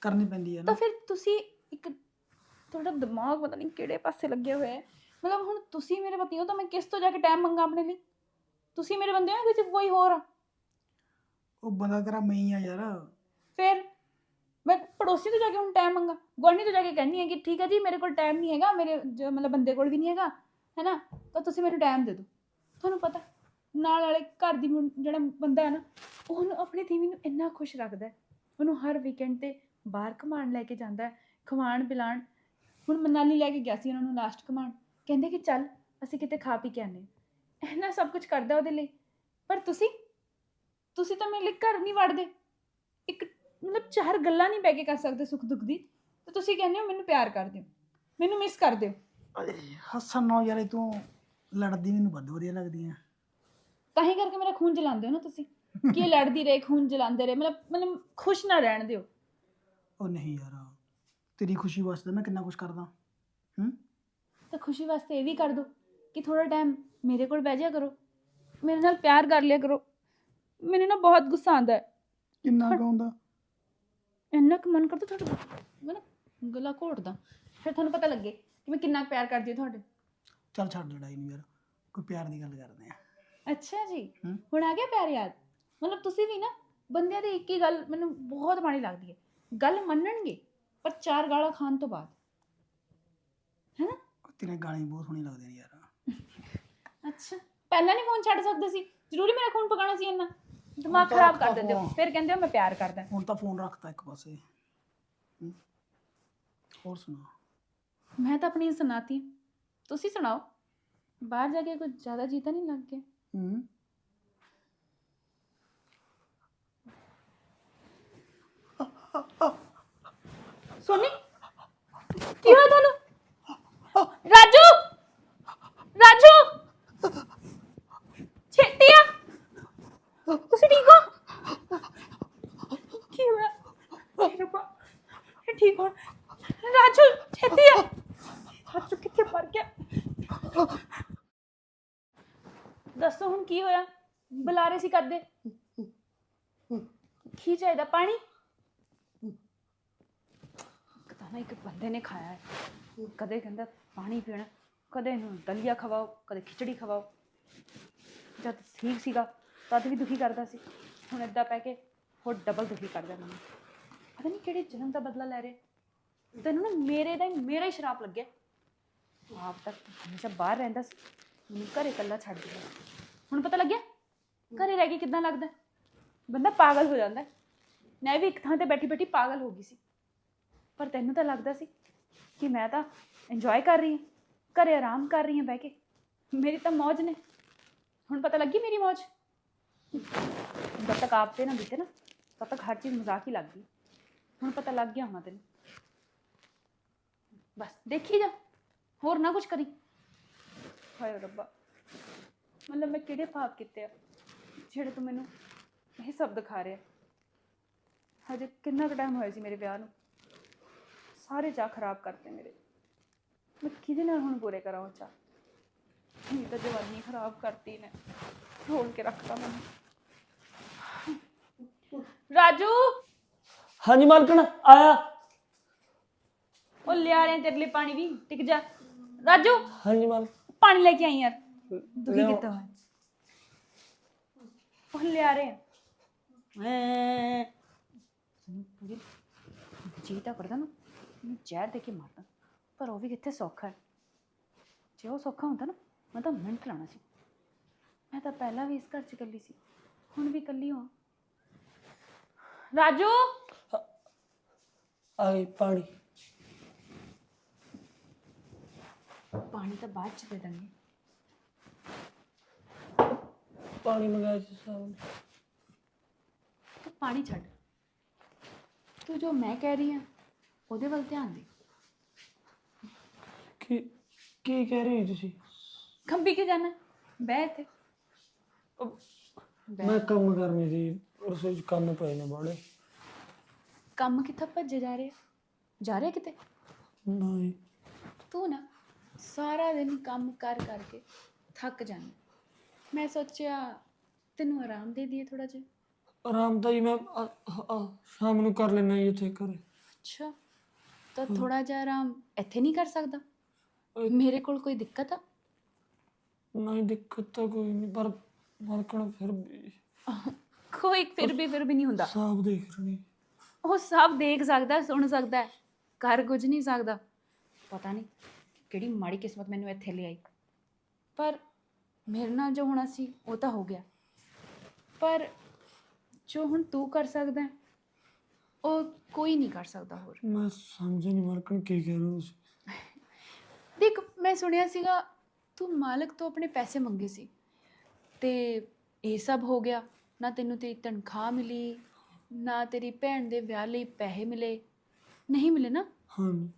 ਕਰਨੀ ਪੈਂਦੀ ਹੈ ਨਾ। ਤਾਂ ਫਿਰ ਤੁਸੀਂ ਇੱਕ ਤੁਹਾਡਾ ਦਿਮਾਗ ਪਤਾ ਨਹੀਂ ਕਿਹੜੇ ਪਾਸੇ ਲੱਗਿਆ ਹੋਇਆ ਹੈ। ਮਤਲਬ ਹੁਣ ਤੁਸੀਂ ਮੇਰੇ ਪਤੀ ਹੋ ਤਾਂ ਮੈਂ ਕਿਸ ਤੋਂ ਜਾ ਕੇ ਟਾਈਮ ਮੰਗਾ ਆਪਣੇ ਲਈ? ਤੁਸੀਂ ਮੇਰੇ ਬੰਦੇ ਹੋ ਕਿ ਕੋਈ ਹੋਰ ਆ? ਉਹ ਬੰਦਾ ਤੇਰਾ ਮੈਂ ਹੀ ਆ ਯਾਰ। ਫਿਰ ਮੈਂ ਪੜੋਸੀ ਤੋਂ ਜਾ ਕੇ ਹੁਣ ਟਾਈਮ ਮੰਗਾ, ਗੁਆਂਢੀ ਤੋਂ ਜਾ ਕੇ ਕਹਿੰਦੀ ਹੈ ਕਿ ਠੀਕ ਹੈ ਜੀ, ਮੇਰੇ ਕੋਲ ਟਾਈਮ ਨਹੀਂ ਹੈਗਾ, ਮੇਰੇ ਜੋ ਮਤਲਬ ਬੰਦੇ ਕੋਲ ਵੀ ਨਹੀਂ ਹੈਗਾ, ਹੈਨਾ? ਤਾਂ ਤੁਸੀਂ ਮੈਨੂੰ ਟਾਈਮ ਦੇ ਦਿਓ। ਤੁਹਾਨੂੰ ਪਤਾ, ਨਾਲ ਵਾਲੇ ਘਰ ਦੀ ਮੁੰ- ਜਿਹੜਾ ਬੰਦਾ ਹੈ ਨਾ ਉਹ ਉਹਨੂੰ ਆਪਣੀ ਧੀਵੀ ਨੂੰ ਇੰਨਾ ਖੁਸ਼ ਰੱਖਦਾ ਹੈ। ਉਹਨੂੰ ਹਰ ਵੀਕਐਂਡ ਤੇ ਬਾਹਰ ਘੁਮਾਉਣ ਲੈ ਕੇ ਜਾਂਦਾ ਹੈ ਖਵਾਉਣ ਪਿਲਾਉਣ ਹੁਣ ਮਨਾਲੀ ਲੈ ਕੇ ਗਿਆ ਸੀ ਉਹਨਾਂ ਨੂੰ ਲਾਸਟ ਘੁਮਾਉਣ ਕਹਿੰਦੇ ਕਿ ਚੱਲ, ਅਸੀਂ ਕਿਤੇ ਖਾ ਪੀ ਕੇ ਆਨੇ ਇੰਨਾ ਸਭ ਕੁਝ ਕਰਦਾ ਉਹਦੇ ਲਈ। ਪਰ ਤੁਸੀਂ ਤੁਸੀਂ ਤਾਂ ਮੇਰੇ ਲਈ ਘਰ ਨਹੀਂ ਵੜਦੇ। ਇੱਕ ਮਤਲਬ ਚਾਰ ਗੱਲਾਂ ਨਹੀਂ ਬਹਿ ਕੇ ਕਰ ਸਕਦੇ ਸੁੱਖ ਦੁੱਖ ਦੀ। ਤੇ ਤੁਸੀਂ ਕਹਿੰਦੇ ਹੋ ਮੈਨੂੰ ਪਿਆਰ ਕਰਦੇ ਹੋ ਮੈਨੂੰ ਮਿਸ ਕਰਦੇ ਹੋ ਅਰੇ ਹੱਸਣ ਨਾ ਯਾਰ ਇਹ ਤੂੰ ਲੜਦੀ ਮੈਨੂੰ ਵੱਧ ਵਧੀਆ ਲੱਗਦੀ ਆ। ਤਾਂ ਹੀ ਕਰਕੇ ਮੇਰਾ ਖੂਨ ਜਲਾਉਂਦੇ ਹੋ ਨਾ ਤੁਸੀਂ। ਕਿ ਇਹ ਲੜਦੀ ਰਹੇ ਖੂਨ ਜਲਾਉਂਦੇ ਰਹੇ। ਮਤਲਬ ਮਤਲਬ ਖੁਸ਼ ਨਾ ਰਹਿਣ ਦਿਓ। ਉਹ ਨਹੀਂ ਯਾਰ ਤੇਰੀ ਖੁਸ਼ੀ ਵਾਸਤੇ ਮੈਂ ਕਿੰਨਾ ਕੁਝ ਕਰਦਾ। ਹੂੰ? ਤਾਂ ਖੁਸ਼ੀ ਵਾਸਤੇ ਇਹ ਵੀ ਕਰ ਦਿਓ ਕਿ ਥੋੜਾ ਟਾਈਮ ਮੇਰੇ ਕੋਲ ਬਹਿ ਜਾ ਕਰੋ। ਮੇਰੇ ਨਾਲ ਪਿਆਰ ਕਰ ਲਿਆ ਕਰੋ। ਮੈਨੂੰ ਨਾ ਬਹੁਤ ਗੁੱਸਾ ਆਉਂਦਾ ਹੈ। ਕਿੰਨਾ ਆਉਂਦਾ? ਇੰਨਾ ਕੁ ਮਨ ਕਰਦਾ ਤੁਹਾਡਾ ਮੈਂ ਨਾ ਗਲਾ ਘੋਟਦਾ। ਫਿਰ ਤੁਹਾਨੂੰ ਪਤਾ ਲੱਗੇ ਕਿ ਮੈਂ ਕਿੰਨਾ ਕੁ ਪਿਆਰ ਕਰਦੀ ਹਾਂ ਤੁਹਾਡੇ। ਚੱਲ ਛੱਡ ਲੜਾਈ ਨੂੰ ਯਾਰ ਕੋਈ ਪਿਆਰ ਦੀ ਗੱਲ ਕਰਦੇ ਆ ਅੱਛਾ ਜੀ। ਹਮ। ਹੁਣ ਆ ਗਿਆ ਪਿਆਰ ਯਾਦ? ਮਤਲਬ ਤੁਸੀਂ ਵੀ ਨਾ ਬੰਦਿਆਂ ਦੀ ਇੱਕ ਹੀ ਗੱਲ ਮੈਨੂੰ ਬਹੁਤ ਮਾੜੀ ਲੱਗਦੀ ਹੈ। ਗੱਲ ਮੰਨਣਗੇ ਪਰ ਚਾਰ ਗਾਲਾਂ ਖਾਣ ਤੋਂ ਬਾਅਦ। ਤੇਰੇ ਗਾਣੇ ਬਹੁਤ ਸੋਹਣੇ ਲੱਗਦੇ ਨੇ ਯਾਰ। ਅੱਛਾ। ਪਹਿਲਾਂ ਨਹੀਂ ਫੋਨ ਛੱਡ ਸਕਦੇ ਸੀ? ਜ਼ਰੂਰੀ ਮੇਰਾ ਖੂਨ ਪਕਾਣਾ ਸੀ ਇੰਨਾ। ਦਿਮਾਗ ਖਰਾਬ ਕਰ ਦਿੰਦੇ ਹੋ। ਫਿਰ ਕਹਿੰਦੇ ਹੋ ਮੈਂ ਪਿਆਰ ਕਰਦਾ ਹੁਣ ਤਾਂ ਫੋਨ ਰੱਖਤਾ ਇੱਕ ਪਾਸੇ। ਹੋਰ ਸੁਣਾ ਮੈਂ ਤਾਂ ਆਪਣੀ ਸੁਣਾਤੀ। ਤੁਸੀਂ ਸੁਣਾਓ? ਬਾਹਰ ਜਾ ਕੇ ਕੁਝ ਜ਼ਿਆਦਾ ਜੀਤਾ ਨਹੀਂ ਲੱਗ ਗਿਆ? ਹੂੰ। ਸੋਨੀ ਕੀ ਹੋਇਆ ਤੁਹਾਨੂੰ? ਰਾਜੂ! ਰਾਜੂ ਛੇਤੀ ਆ ਤੁਸੀਂ ਠੀਕ ਹੋ? ਕੀ ਹੋਇਆ? ਇਹ ਰੱਬਾ ਇਹ ਠੀਕ ਹੋ ਰਾਜੂ, ਛੇਤੀ ਆ। ਰਾਜੂ ਕਿੱਥੇ ਮਰ ਗਿਆ? ਦੱਸੋ ਹੁਣ ਕੀ ਹੋਇਆ? ਬੁਲਾ ਸੀ ਕਰਦੇ। ਕੀ ਚਾਹੀਦਾ? ਪਾਣੀ? ਪਤਾ ਨਾ ਇੱਕ ਬੰਦੇ ਨੇ ਖਾਇਆ ਹੈ। ਕਦੇ ਕਹਿੰਦਾ ਪਾਣੀ ਪੀਣਾ, ਕਦੇ ਇਹਨੂੰ ਦਲੀਆ ਖਵਾਓ, ਕਦੇ ਖਿਚੜੀ ਖਵਾਓ। ਜਦ ਠੀਕ ਸੀਗਾ ਤਦ ਵੀ ਦੁਖੀ ਕਰਦਾ ਸੀ। ਹੁਣ ਏਦਾਂ ਪੈ ਕੇ ਹੋਰ ਡਬਲ ਦੁਖੀ ਕਰਦਾ ਮੈਨੂੰ। ਪਤਾ ਨਹੀਂ ਕਿਹੜੇ ਜਨਮ ਦਾ ਬਦਲਾ ਲੈ ਰਿਹਾ। ਤੈਨੂੰ ਨਾ ਮੇਰੇ ਦਾ ਹੀ ਮੇਰਾ ਹੀ ਸ਼ਰਾਪ ਲੱਗਿਆ। ਤੂੰ ਆਪ ਤਾਂ ਹਮੇਸ਼ਾ ਬਾਹਰ ਰਹਿੰਦਾ ਸੀ। ਮੈਨੂੰ ਘਰੇ ਇਕੱਲਾ ਛੱਡ ਦਿਆ ਹੁਣ ਪਤਾ ਲੱਗਿਆ? ਘਰੇ ਰਹਿ ਕੇ ਕਿਦਾਂ ਲੱਗਦਾ? ਬੰਦਾ ਪਾਗਲ ਹੋ ਜਾਂਦਾ ਮੈਂ ਵੀ ਇੱਕ ਥਾਂ ਤੇ ਬੈਠੀ ਬੈਠੀ ਪਾਗਲ ਹੋ ਗਈ ਸੀ। ਪਰ ਤੈਨੂੰ ਤਾਂ ਲੱਗਦਾ ਸੀ ਕਿ ਮੈਂ ਤਾਂ ਇੰਜੋਏ ਕਰ ਰਹੀ ਹਾਂ। ਘਰੇ ਆਰਾਮ ਕਰ ਰਹੀ ਹਾਂ ਬਹਿ ਕੇ। ਮੇਰੀ ਤਾਂ ਮौज ਨੇ। ਹੁਣ ਪਤਾ ਲੱਗੀ ਮੇਰੀ ਮौज ਜਦ ਤੱਕ ਆਪ ਤੇ ਨਾ ਬੀਤੇ ਨਾ ਤਦ ਤੱਕ ਹਰ ਚੀਜ਼ ਮਜ਼ਾਕ ਹੀ ਲੱਗਦੀ ਹੁਣ ਪਤਾ ਲੱਗ ਗਿਆ ਹੋਣਾ ਤੈਨੂੰ ਬਸ ਦੇਖੀ ਜਾ ਹੋਰ ਨਾ ਕੁਝ ਕਰੀ ਹਾਏ ਰੱਬਾ ਮਤਲਬ ਮੈਂ ਕਿਹੜੇ ਪਾਪ ਕੀਤੇ ਆ ਜਿਹੜੇ ਤੂੰ ਮੈਨੂੰ ਇਹ ਸਭ ਦਿਖਾ ਰਿਹਾ ਹਜੇ ਕਿੰਨਾ ਕੁ ਟਾਈਮ ਹੋਇਆ ਸੀ ਮੇਰੇ ਵਿਆਹ ਨੂੰ ਸਾਰੇ ਚਾਅ ਖਰਾਬ ਕਰਤੇ ਮੇਰੇ ਮੈਂ ਕਿਹਦੇ ਨਾਲ ਹੁਣ ਬੁਰੇ ਕਰਾਂ ਉਹ ਚਾ ਇਹ ਤਾਂ ਜਵਾਨੀ ਖਰਾਬ ਕਰਤੀ ਨੇ ਰੋਲ ਕੇ ਰੱਖਤਾ ਮੈਨੂੰ ਰਾਜੂ? ਹਾਂਜੀ ਮਾਲਕਣ ਆਇਆ। ਉਹ ਲਿਆ ਰਹੇ ਤੇਰੇ ਲਈ ਪਾਣੀ ਵੀ ਟਿਕ ਜਾ। ਰਾਜੂ ਹਾਂਜੀ ਮਾਲਕ। ਪਾਣੀ ਲੈ ਕੇ ਆਈ ਯਾਰ। ਦੁਖੀ ਲਿਆਓ। ਕੀਤਾ ਹੋਇਆ। ਉਹ ਲਿਆ ਰਹੇ ਆ। ਐ। ਪੂਰੀ ਜੀ ਤਾਂ ਕਰਦਾ ਨਾ ਮੈਂ ਜ਼ਹਿਰ ਦੇ ਕੇ ਮਾਰਦਾ। ਪਰ ਉਹ ਵੀ ਕਿੱਥੇ ਸੌਖਾ ਹੈ। ਜੇ ਉਹ ਸੌਖਾ ਹੁੰਦਾ ਨਾ ਮੈਂ ਤਾਂ ਮਿੰਟ ਲਾਣਾ ਸੀ। ਮੈਂ ਤਾਂ ਪਹਿਲਾਂ ਵੀ ਇਸ ਘਰ 'ਚ ਇਕੱਲੀ ਸੀ ਹੁਣ ਵੀ ਇਕੱਲੀ ਹਾਂ। ਰਾਜੂ? ਆ ਗਈ ਪਾਣੀ। ਪਾਣੀ ਤਾਂ ਬਾਅਦ 'ਚ ਦੇ ਦਾਂਗੇ। ਪਾਣੀ ਮੰਗਾਇਆ ਸੀ ਸਾਹਿਬ ਨੇ ਤੂੰ ਪਾਣੀ ਛੱਡ। ਤੂੰ ਜੋ ਮੈਂ ਕਹਿ ਰਹੀ ਹਾਂ ਉਹਦੇ ਵੱਲ ਧਿਆਨ ਦੇ। ਕੀ ਕੀ ਕਹਿ ਰਹੇ ਹੋ ਤੁਸੀਂ? ਖੰਬੀ ਕੇ ਜਾਣਾ ਬਹਿ ਇੱਥੇ। ਮੈਂ ਕੰਮ ਕਰਨੀ ਸੀ। ਰਸੋਈ 'ਚ ਕੰਮ ਪਏ ਨੇ ਬਾੜੇ ਕੰਮ ਕਿੱਥੇ ਭੱਜੇ ਜਾ ਰਹੇ ਆ? ਜਾ ਰਹੇ ਕਿਤੇ? ਨਹੀਂ। ਤੂੰ ਨਾ ਸਾਰਾ ਦਿਨ ਕੰਮ ਕਰ ਕਰਕੇ ਥੱਕ ਜਾਂਦਾ ਮੈਂ ਸੋਚਿਆ ਤੈਨੂੰ ਆਰਾਮ ਦੇ ਦਈਏ ਥੋੜਾ ਜਿਹਾ। ਆਰਾਮ ਤਾਂ ਜੀ ਮੈਂ ਆ- ਆ- ਆ ਸ਼ਾਮ ਨੂੰ ਕਰ ਲੈਣਾ ਜੀ ਇੱਥੇ ਘਰੇ। ਅੱਛਾ ਤਾਂ ਥੋੜਾ ਜਿਹਾ ਆਰਾਮ ਇੱਥੇ ਨਹੀਂ ਕਰ ਸਕਦਾ? ਅਹ ਮੇਰੇ ਕੋਲ ਕੋਈ ਦਿੱਕਤ ਆ? ਨਹੀਂ ਦਿੱਕਤ ਤਾਂ ਕੋਈ ਨਹੀਂ ਪਰ ਮਾਲਕਣ ਫਿਰ ਵੀ। ਕੋਈ ਫਿਰ ਵੀ ਫਿਰ ਵੀ ਨਹੀਂ ਹੁੰਦਾ। ਸਾਫ਼ ਦੇਖ ਰਹੀ ਉਹ ਸਭ ਦੇਖ ਸਕਦਾ ਸੁਣ ਸਕਦਾ ਹੈ, ਕਰ ਕੁਝ ਨਹੀਂ ਸਕਦਾ। ਪਤਾ ਨਹੀਂ ਕਿਹੜੀ ਮਾੜੀ ਕਿਸਮਤ ਮੈਨੂੰ ਇੱਥੇ ਲਿਆਈ ਪਰ ਮੇਰੇ ਨਾਲ ਜੋ ਹੋਣਾ ਸੀ ਉਹ ਤਾਂ ਹੋ ਗਿਆ। ਪਰ ਜੋ ਹੁਣ ਤੂੰ ਕਰ ਸਕਦਾ ਹੈ, ਉਹ ਕੋਈ ਨਹੀਂ ਕਰ ਸਕਦਾ ਹੋਰ। ਮੈਂ ਸਮਝ ਨਹੀਂ ਮਾਲਕਣ ਕੀ ਕਹਿ ਰਹੇ ਹੋ ਤੁਸੀਂ। ਦੇਖ ਮੈਂ ਸੁਣਿਆ ਸੀਗਾ ਤੂੰ ਮਾਲਕ ਤੋਂ ਆਪਣੇ ਪੈਸੇ ਮੰਗੇ ਸੀ। ਤੇ ਇਹ ਸਭ ਹੋ ਗਿਆ। ਨਾ ਤੈਨੂੰ ਤੇਰੀ ਤਨਖਾਹ ਮਿਲੀ ਨਾ ਤੇਰੀ ਭੈਣ ਦੇ ਵਿਆਹ ਲਈ ਪੈਸੇ ਮਿਲੇ ਨਹੀਂ ਮਿਲੇ ਨਾ? ਹਾਂਜੀ।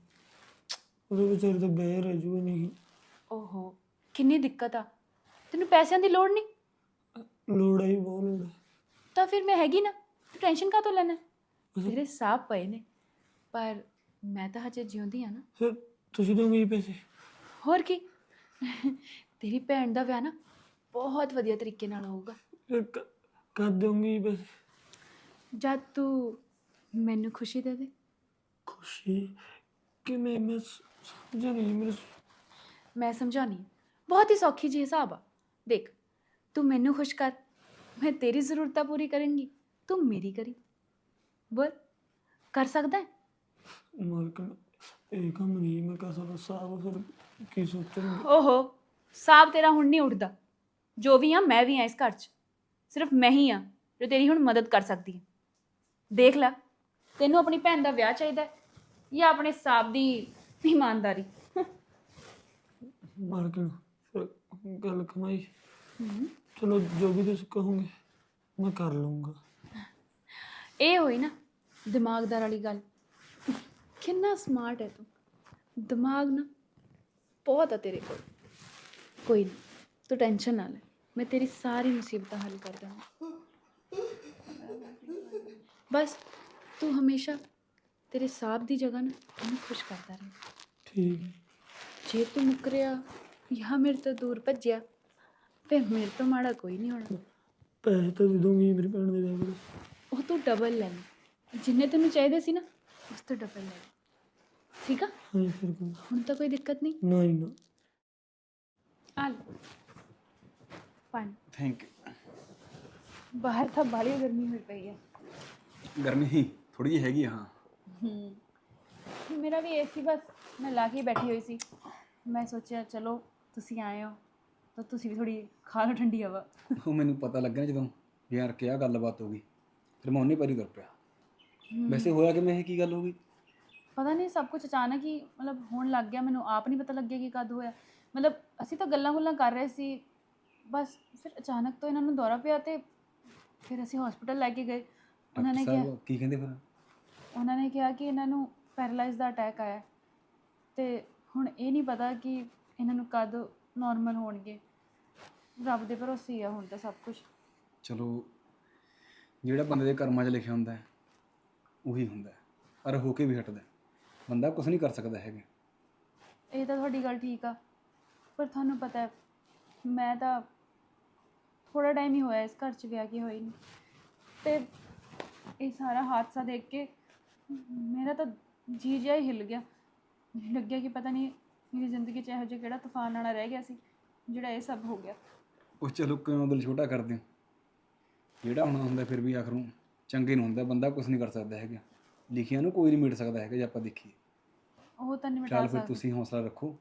ਉਹਦੇ ਵਿਚਾਰੇ ਤਾਂ ਬਹਿ ਰਹਿ ਜੂਗੇ ਨਹੀਂ। ਓਹੋ ਕਿੰਨੀ ਦਿੱਕਤ ਆ। ਤੈਨੂੰ ਪੈਸਿਆਂ ਦੀ ਲੋੜ ਨਹੀਂ? ਲੋੜ ਆਈ ਬਹੁਤ ਲੋੜ ਹੈ ਤਾਂ ਫਿਰ ਮੈਂ ਹੈਗੀ ਨਾ ਤੂੰ ਟੈਨਸ਼ਨ ਕਾਹਤੋਂ ਲੈਣਾ? ਤੇਰੇ ਸਾਹ ਪਏ ਨੇ ਪਰ ਮੈਂ ਤਾਂ ਹਜੇ ਜਿਉਂਦੀ ਆ ਨਾ। ਫਿਰ ਤੁਸੀਂ ਦੋਗੇ ਪੈਸੇ? ਹੋਰ ਕੀ? ਤੇਰੀ ਭੈਣ ਦਾ ਵਿਆਹ ਨਾ ਬਹੁਤ ਵਧੀਆ ਤਰੀਕੇ ਨਾਲ ਹੋਊਗਾ। ਫਿਰ ਕ- ਕਰ ਦੋਗੇ ਪੈਸੇ ਜਦ ਤੂੰ ਮੈਨੂੰ ਖੁਸ਼ੀ ਦੇ ਦੇ। ਖੁਸ਼ੀ ਕਿ ਮੈਂ ਮੈਂ ਸ- ਸਮਝਿਆ ਨਹੀਂ ਮੇਰੇ ਮੈਂ ਸਮਝਾਣੀ ਬਹੁਤ ਹੀ ਸੌਖੀ ਜੀ ਹਿਸਾਬ ਆ। ਦੇਖ ਤੂੰ ਮੈਨੂੰ ਖੁਸ਼ ਕਰ। ਮੈਂ ਤੇਰੀ ਜ਼ਰੂਰਤਾਂ ਪੂਰੀ ਕਰਾਂਗੀ। ਤੂੰ ਮੇਰੀ ਕਰੀ। ਬੋਲ ਕਰ ਸਕਦਾ ਹੈ? ਮਾਲਕ ਇਹ ਕੰਮ ਨਹੀਂ ਮੈਂ ਕਰ ਸਕਦਾ। ਸਾਬ ਫਿਰ ਕੀ ਸੋਚਣਗੇ ਓਹੋ ਸਾਬ ਤੇਰਾ ਹੁਣ ਨਹੀਂ ਉੱਠਦਾ ਜੋ ਵੀ ਆ ਮੈਂ ਵੀ ਆ ਇਸ ਘਰ 'ਚ। ਸਿਰਫ ਮੈਂ ਹੀ ਆ ਜੋ ਤੇਰੀ ਹੁਣ ਮਦਦ ਕਰ ਸਕਦੀ ਹੈ। ਦੇਖ ਲੈ ਤੈਨੂੰ ਆਪਣੀ ਭੈਣ ਦਾ ਵਿਆਹ ਚਾਹੀਦਾ ਹੈ ਜਾਂ ਆਪਣੇ ਸਾਬ ਦੀ ਇਮਾਨਦਾਰੀ? ਫਿਰ ਗੱਲ ਕਮਾਈ। ਹਮ, ਚਲੋ ਜੋ ਵੀ ਤੁਸੀਂ ਕਹੋਗੇ ਮੈਂ ਕਰ ਲੂੰਗਾ ਇਹ ਹੋਈ ਨਾ ਦਿਮਾਗਦਾਰ ਵਾਲੀ ਗੱਲ। ਕਿੰਨਾ ਸਮਾਰਟ ਹੈ ਤੂੰ। ਦਿਮਾਗ ਨਾ ਬਹੁਤ ਆ ਤੇਰੇ ਕੋਲ। ਕੋਈ ਨਹੀਂ ਤੂੰ ਟੈਨਸ਼ਨ ਨਾ ਲੈ। ਮੈਂ ਤੇਰੀ ਸਾਰੀ ਮੁਸੀਬਤਾਂ ਹੱਲ ਕਰ ਦਾਂਗੀ ਬਸ ਤੂੰ ਹਮੇਸ਼ਾ ਤੇਰੇ ਸਾਹਬ ਦੀ ਜਗ੍ਹਾ ਨਾ ਉਹਨੂੰ ਖੁਸ਼ ਕਰਦਾ ਰਹੇ। ਠੀਕ। ਜੇ ਤੂੰ ਮੁਕਰਿਆ ਜਾਂ ਮੇਰੇ ਤੋਂ ਦੂਰ ਭੱਜਿਆ ਤੇ ਮੇਰੇ ਤੋਂ ਮਾੜਾ ਕੋਈ ਨਹੀਂ ਹੋਣਾ। ਪੈਸੇ ਤਾਂ ਦੇ ਦੂੰਗੀ ਮੇਰੀ ਭੈਣ ਦੇ ਵਿਆਹ ਕੋਲ ਉਹ ਤੂੰ ਡਬਲ ਲੈ ਲਈ ਜਿੰਨੇ ਤੈਨੂੰ ਚਾਹੀਦੇ ਸੀ ਨਾ ਉਸ ਤੋਂ ਡਬਲ ਲੈ ਲਈ ਠੀਕ ਆ? ਹਾਂ ਫਿਰ ਕੋਈ ਹੁਣ ਤਾਂ ਕੋਈ ਦਿੱਕਤ ਨਹੀਂ। ਨਾ ਹੀ ਨਾ। ਆ ਲੈ। ਪਾਣੀ। ਥੈਂਕ ਯੂ ਬਾਹਰ ਤਾਂ ਬਾਲੀ ਗਰਮੀ ਹੋਈ ਪਈ ਹੈ ਗਰਮੀ ਥੋੜੀ ਜਿਹੀ ਹੈਗੀ ਆ, ਹਾਂ। ਹੂੰ। ਮੇਰਾ ਵੀ ਏਸੀ ਬਸ ਮੈਂ ਲਾ ਕੇ ਹੀ ਬੈਠੀ ਹੋਈ ਸੀ। ਮੈਂ ਸੋਚਿਆ ਚਲੋ ਤੁਸੀਂ ਆਏ ਹੋ ਤਾਂ ਤੁਸੀਂ ਵੀ ਥੋੜੀ ਖਾ ਲਓ ਠੰਡੀ ਹਵਾ। ਉਹ ਮੈਨੂੰ ਪਤਾ ਲੱਗਾ ਨਾ ਜਦੋਂ ਵੀ ਯਾਰ ਕਿਆ ਗੱਲਬਾਤ ਹੋ ਗਈ। ਫਿਰ ਮੈਂ ਉਹਨੇ ਪਰੀ ਤੁਰ ਪਿਆ। ਵੈਸੇ ਹੋਇਆ ਕਿ ਮੈਂ ਇਹ ਕੀ ਗੱਲ ਹੋ ਗਈ? ਪਤਾ ਨਹੀਂ ਸਭ ਕੁਝ ਅਚਾਨਕ ਹੀ ਮਤਲਬ ਹੋਣ ਲੱਗ ਗਿਆ। ਮੈਨੂੰ ਆਪ ਨਹੀਂ ਪਤਾ ਲੱਗਿਆ ਕਿ ਕਦ ਹੋਇਆ। ਮਤਲਬ ਅਸੀਂ ਤਾਂ ਗੱਲਾਂ ਗੁੱਲਾਂ ਕਰ ਰਹੇ ਸੀ। ਬਸ ਫਿਰ ਅਚਾਨਕ ਤੋਂ ਇਹਨਾਂ ਨੂੰ ਦੌਰਾ ਪਿਆ ਤੇ ਫਿਰ ਅਸੀਂ ਹਸਪੀਟਲ ਲੈ ਕੇ ਗਏ। ਉਹਨਾਂ ਨੇ ਕਿਹਾ ਸਾਹਿਬ ਕੀ ਕਹਿੰਦੇ ਫਿਰ? ਉਹਨਾਂ ਨੇ ਕਿਹਾ ਕਿ ਇਹਨਾਂ ਨੂੰ ਪੈਰਾਲਾਈਜ਼ ਦਾ ਅਟੈਕ ਆਇਆ। ਹੈ ਤੇ ਹੁਣ ਇਹ ਨਹੀਂ ਪਤਾ ਕਿ ਇਹਨਾਂ ਨੂੰ ਕਦ ਨਾਰਮਲ ਹੋਣਗੇ। ਰੱਬ ਦੇ ਭਰੋਸੇ ਹੀ ਆ ਹੁਣ ਤਾਂ ਸਭ ਕੁਝ ਚਲੋ ਜਿਹੜਾ ਬੰਦੇ ਦੇ ਕਰਮਾਂ 'ਚ ਲਿਖਿਆ ਹੁੰਦਾ ਹੈ ਉਹੀ ਹੁੰਦਾ ਹੈ। ਪਰ ਹੋ ਕੇ ਵੀ ਹਟਦਾ ਹੈ। ਬੰਦਾ ਕੁਝ ਨਹੀਂ ਕਰ ਸਕਦਾ ਹੈਗਾ। ਇਹ ਤਾਂ ਤੁਹਾਡੀ ਗੱਲ ਠੀਕ ਆ। ਪਰ ਤੁਹਾਨੂੰ ਪਤਾ ਹੈ ਮੈਂ ਤਾਂ ਥੋੜਾ ਟਾਈਮ ਹੀ ਹੋਇਆ ਇਸ ਘਰ 'ਚ ਵਿਆਹ ਕੇ ਹੋਈ ਨਹੀਂ ਤੇ ਇਹ ਸਾਰਾ ਹਾਦਸਾ ਦੇਖ ਕੇ ਮੇਰਾ ਤਾਂ ਜੀ ਜਿਹਾ ਹੀ ਹਿੱਲ ਗਿਆ। ਲੱਗਿਆ ਕਿ ਪਤਾ ਨਹੀਂ ਮੇਰੀ ਜ਼ਿੰਦਗੀ 'ਚ ਇਹੋ ਜਿਹਾ ਕਿਹੜਾ ਤੂਫਾਨ ਆਣਾ ਰਹਿ ਗਿਆ ਸੀ ਜਿਹੜਾ ਇਹ ਸਭ ਹੋ ਗਿਆ। ਉਹ ਚਲੋ ਕਿਉਂ ਦਿਲ ਛੋਟਾ ਕਰਦੇ ਹੋ? ਜਿਹੜਾ ਹੋਣਾ ਹੁੰਦਾ ਫਿਰ ਵੀ ਆਖਰੋਂ ਚੰਗੇ ਨੂੰ ਹੁੰਦਾ ਬੰਦਾ ਕੁਝ ਨਹੀਂ ਕਰ ਸਕਦਾ ਹੈਗਾ। ਲਿਖਿਆ ਨੂੰ ਕੋਈ ਨਹੀਂ ਮਿਟ ਸਕਦਾ ਹੈਗਾ ਜੇ ਆਪਾਂ ਦੇਖੀਏ। ਉਹ ਤਾਂ ਨਹੀਂ ਮਿਟਾ ਚੱਲ ਫਿਰ ਸਕਦਾ। ਤੁਸੀਂ ਹੌਸਲਾ ਰੱਖੋ।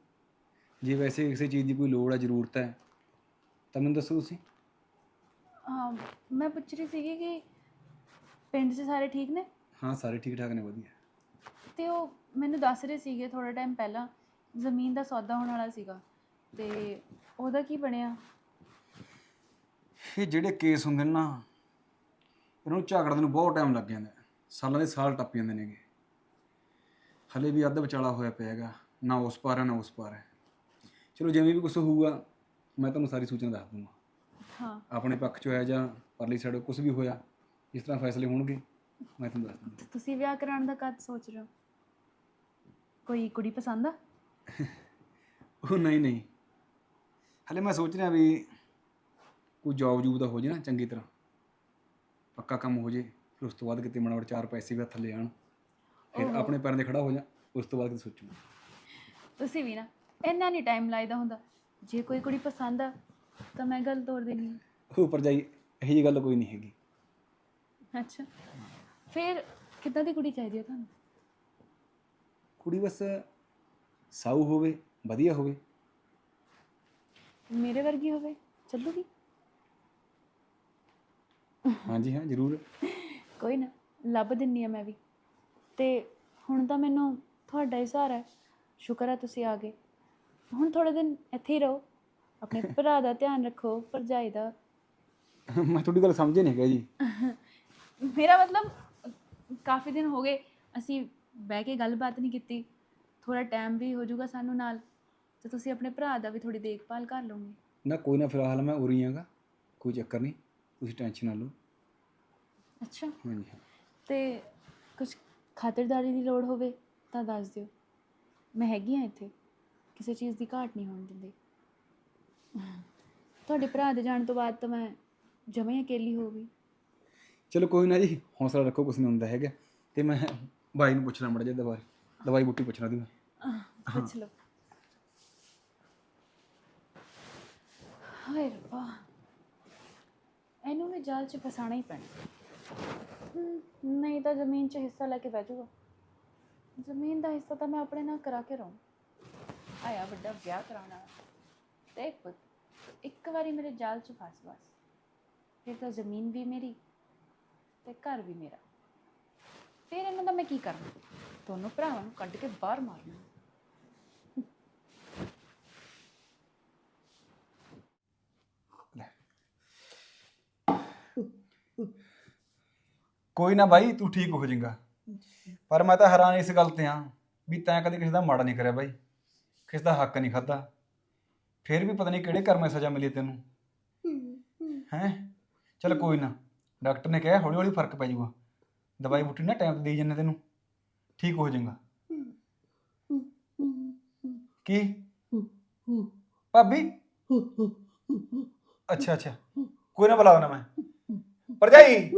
ਜੇ ਵੈਸੇ ਕਿਸੇ ਚੀਜ਼ ਦੀ ਕੋਈ ਲੋੜ ਹੈ ਜ਼ਰੂਰਤ ਹੈ ਤਾਂ ਮੈਨੂੰ ਦੱਸੋ ਤੁਸੀਂ। ਹਾਂ ਮੈਂ ਪੁੱਛ ਰਹੀ ਸੀਗੀ ਕਿ ਪਿੰਡ 'ਚ ਸਾਰੇ ਠੀਕ ਨੇ? ਹਾਂ ਸਾਰੇ ਠੀਕ ਠਾਕ ਨੇ ਵਧੀਆ। ਤੇ ਉਹ ਮੈਨੂੰ ਦੱਸ ਰਹੇ ਸੀਗੇ ਥੋੜਾ ਟਾਈਮ ਪਹਿਲਾਂ ਜ਼ਮੀਨ ਦਾ ਸੌਦਾ ਹੋਣ ਵਾਲਾ ਸੀਗਾ। ਤੇ ਉਹਦਾ ਕੀ ਬਣਿਆ? ਇਹ ਜਿਹੜੇ ਕੇਸ ਹੁੰਦੇ ਨੇ ਨਾ ਇਹਨਾਂ ਨੂੰ ਝਗੜਨ ਨੂੰ ਬਹੁਤ ਟਾਈਮ ਲੱਗ ਜਾਂਦਾ। ਹੈ। ਸਾਲਾਂ ਦੇ ਸਾਲ ਟੱਪ ਜਾਂਦੇ ਨੇਗੇ। ਹਲੇ ਵੀ ਅੱਧ ਵਿਚਾਲਾ ਹੋਇਆ ਪਿਆ ਹੈਗਾ। ਨਾ ਉਸ ਪਾਰ ਹੈ ਨਾ ਉਸ ਪਾਰ ਹੈ। ਚਲੋ ਜਿਵੇਂ ਵੀ ਕੁਝ ਹੋਊਗਾ ਮੈਂ ਤੁਹਾਨੂੰ ਸਾਰੀ ਸੂਚਨਾ ਦੱਸ ਦੂੰਗਾ। ਹਾਂ। ਆਪਣੇ ਪੱਖ 'ਚ ਹੋਇਆ ਜਾਂ ਪਰਲੀ ਸਾਈਡ ਕੁਝ ਵੀ ਹੋਇਆ ਇਸ ਤਰ੍ਹਾਂ ਫੈਸਲੇ ਹੋਣਗੇ? ਮੈਂ ਤੁਹਾਨੂੰ ਦੱਸ ਤੇ ਤੁਸੀਂ ਵਿਆਹ ਕਰਾਉਣ ਦਾ ਕਦ ਸੋਚ ਰਹੇ ਹੋ? ਕੋਈ ਕੁੜੀ ਪਸੰਦ ਆ? ਉਹ ਨਹੀਂ ਨਹੀਂ। ਹਲੇ ਮੈਂ ਸੋਚ ਰਿਹਾ ਵੀ ਕੋਈ ਜੌਬ ਜੂਬ ਦਾ ਹੋ ਜੇ ਨਾ ਚੰਗੀ ਤਰ੍ਹਾਂ। ਪੱਕਾ ਕੰਮ ਹੋ ਜੇ ਫਿਰ ਉਸ ਤੋਂ ਬਾਅਦ ਕਿਤੇ ਮੋਟਾ ਚਾਰ ਪੈਸੇ ਵੀ ਹੱਥ ਲੈ ਆਣ ਫਿਰ। ਆਪਣੇ ਪੈਰਾਂ 'ਤੇ ਖੜਾ ਹੋ ਜਾ ਉਸ ਤੋਂ ਬਾਅਦ ਕਿਤੇ ਸੋਚੂਗਾ। ਤੁਸੀਂ ਵੀ ਨਾ ਇੰਨਾ ਨਹੀਂ ਟਾਈਮ ਲਾਈਦਾ ਹੁੰਦਾ। ਜੇ ਕੋਈ ਕੁੜੀ ਪਸੰਦ ਆ ਤਾਂ ਮੈਂ ਗੱਲ ਤੋੜ ਦੇਣੀ ਆ। ਉਹ ਪਰ ਜਾਈ ਇਹੋ ਜਿਹੀ ਗੱਲ ਕੋਈ ਨਹੀਂ ਹੈਗੀ। ਅੱਛਾ। ਫਿਰ ਕਿੱਦਾਂ ਦੀ ਕੁੜੀ ਚਾਹੀਦੀ ਹੈ ਤੁਹਾਨੂੰ? ਕੁੜੀ ਬਸ ਸਾਊ ਹੋਵੇ ਵਧੀਆ ਹੋਵੇ। ਮੇਰੇ ਵਰਗੀ ਹੋਵੇ? ਚੱਲੂਗੀ? ਹਾਂਜੀ ਹਾਂ ਜ਼ਰੂਰ। ਕੋਈ ਨਾ ਲੱਭ ਦਿੰਨੀ ਆ ਮੈਂ ਵੀ। ਤੇ ਹੁਣ ਤਾਂ ਮੈਨੂੰ ਤੁਹਾਡਾ ਹੀ ਸਹਾਰਾ ਹੈ। ਸ਼ੁਕਰ ਹੈ ਤੁਸੀਂ ਆ ਗਏ। ਹੁਣ ਥੋੜੇ ਦਿਨ ਇੱਥੇ ਹੀ ਰਹੋ। ਆਪਣੇ ਭਰਾ ਦਾ ਧਿਆਨ ਰੱਖੋ ਭਰਜਾਈ ਦਾ। ਮੈਂ ਤੁਹਾਡੀ ਗੱਲ ਸਮਝੇ ਨਹੀਂ ਹੈਗਾ ਜੀ। ਮੇਰਾ ਮਤਲਬ ਕਾਫੀ ਦਿਨ ਹੋ ਗਏ ਅਸੀਂ ਬਹਿ ਕੇ ਗੱਲਬਾਤ ਨਹੀਂ ਕੀਤੀ। ਥੋੜਾ ਟਾਈਮ ਵੀ ਹੋ ਜਾਊਗਾ ਸਾਨੂੰ ਨਾਲ ਤੇ ਤੁਸੀਂ ਆਪਣੇ ਭਰਾ ਦਾ ਵੀ ਥੋੜੀ ਦੇਖਭਾਲ ਕਰ ਲਓਗੇ। ਨਾ ਕੋਈ ਨਾ ਫਿਲਹਾਲ ਮੈਂ ਉਰੀ ਆਂਗਾ ਕੋਈ ਚੱਕਰ ਨਹੀਂ ਤੁਸੀਂ ਟੈਨਸ਼ਨ ਨਾ ਲਓ। ਅੱਛਾ। ਹਾਂਜੀ। ਹਾਂ ਤੇ ਕੁਝ ਖਾਤਰਦਾਰੀ ਦੀ ਲੋੜ ਹੋਵੇ ਤਾਂ ਦੱਸ ਦਿਓ। ਮੈਂ ਹੈਗੀ ਆ ਇੱਥੇ ਕਿਸੇ ਚੀਜ਼ ਦੀ ਘਾਟ ਨਹੀਂ ਹੋਣ ਦਿੰਦੀ। ਤੁਹਾਡੇ ਭਰਾ ਦੇ ਜਾਣ ਤੋਂ ਬਾਅਦ ਤਾਂ ਮੈਂ ਜਮਾਂ ਹੀ ਅਕੇਲੀ ਹੋ ਗਈ। ਚਲੋ ਕੋਈ ਨਾ ਜੀ ਹੌਸਲਾ ਰੱਖੋ ਕੁਛ ਨਹੀਂ ਹੁੰਦਾ ਹੈਗਾ। ਤੇ ਮੈਂ ਬਾਈ ਨੂੰ ਪੁੱਛਣਾ ਮੜਾ ਜੇ ਦਵਾਈ ਦਵਾਈ ਬੂਟੀ ਪੁੱਛਣਾ ਦੀ ਮੈਂ। ਆਹ, ਪੁੱਛ ਲਓ। ਹਾਏ ਰੱਬਾ ਇਹਨੂੰ ਵੀ ਜਾਲ 'ਚ ਫਸਾਣਾ ਹੀ ਪੈਣਾ। ਹਮ, ਨਹੀਂ ਤਾਂ ਜ਼ਮੀਨ 'ਚ ਹਿੱਸਾ ਲੈ ਕੇ ਬਹਿ ਜਾਊਗਾ। ਜ਼ਮੀਨ ਦਾ ਹਿੱਸਾ ਤਾਂ ਮੈਂ ਆਪਣੇ ਨਾਲ ਕਰਾ ਕੇ ਰਹੂੰ। ਆਇਆ ਵੱਡਾ ਵਿਆਹ ਕਰਾਉਣਾ ਦੇਖ ਪੁੱਤ। ਇੱਕ ਵਾਰੀ ਮੇਰੇ ਜਾਲ 'ਚ ਫਸ ਬਸ। ਫਿਰ ਤਾਂ ਜ਼ਮੀਨ ਵੀ ਮੇਰੀ ਤੇ ਘਰ ਵੀ ਮੇਰਾ। ਫਿਰ ਇਹਨਾਂ ਦਾ ਮੈਂ ਕੀ ਕਰਾਂ? ਦੋਨੋਂ ਭਰਾਵਾਂ ਨੂੰ ਕੱਢ ਕੇ ਬਾਹਰ ਮਾਰਨਾ। ਕੋਈ ਨਾ ਬਾਈ, ਤੂੰ ਠੀਕ ਹੋ ਜਾਏਗਾ। ਪਰ ਮੈਂ ਤਾਂ ਹੈਰਾਨ ਇਸ ਗੱਲ ਤੇ ਆ ਵੀ ਤੈਂ ਕਦੇ ਕਿਸੇ ਦਾ ਮਾੜਾ ਨਹੀਂ ਕਰਿਆ ਬਾਈ। ਕਿਸੇ ਦਾ ਹੱਕ ਨਹੀਂ ਖਾਦਾ ਫਿਰ ਵੀ ਪਤਾ ਨਹੀਂ ਕਿਹੜੇ ਕਰਮਾਂ ਸਜ਼ਾ ਮਿਲੀ ਤੈਨੂੰ। ਹੈ ਚਲ ਕੋਈ ਨਾ ਡਾਕਟਰ ਨੇ ਕਿਹਾ ਹੌਲੀ ਹੌਲੀ ਫ਼ਰਕ ਪੈ ਜਾਊਗਾ। ਦਵਾਈ ਬੂਟੀ ਨਾ ਟਾਈਮ ਤੇ ਦੇਈ ਜੰਨੇ ਤੈਨੂੰ ਠੀਕ ਹੋ ਜਾਏਗਾ। ਕੀ? ਭਾਬੀ? ਅੱਛਾ ਅੱਛਾ। ਕੋਈ ਨਾ ਬੁਲਾਉਣਾ ਮੈਂ। ਭਰਜਾਈ!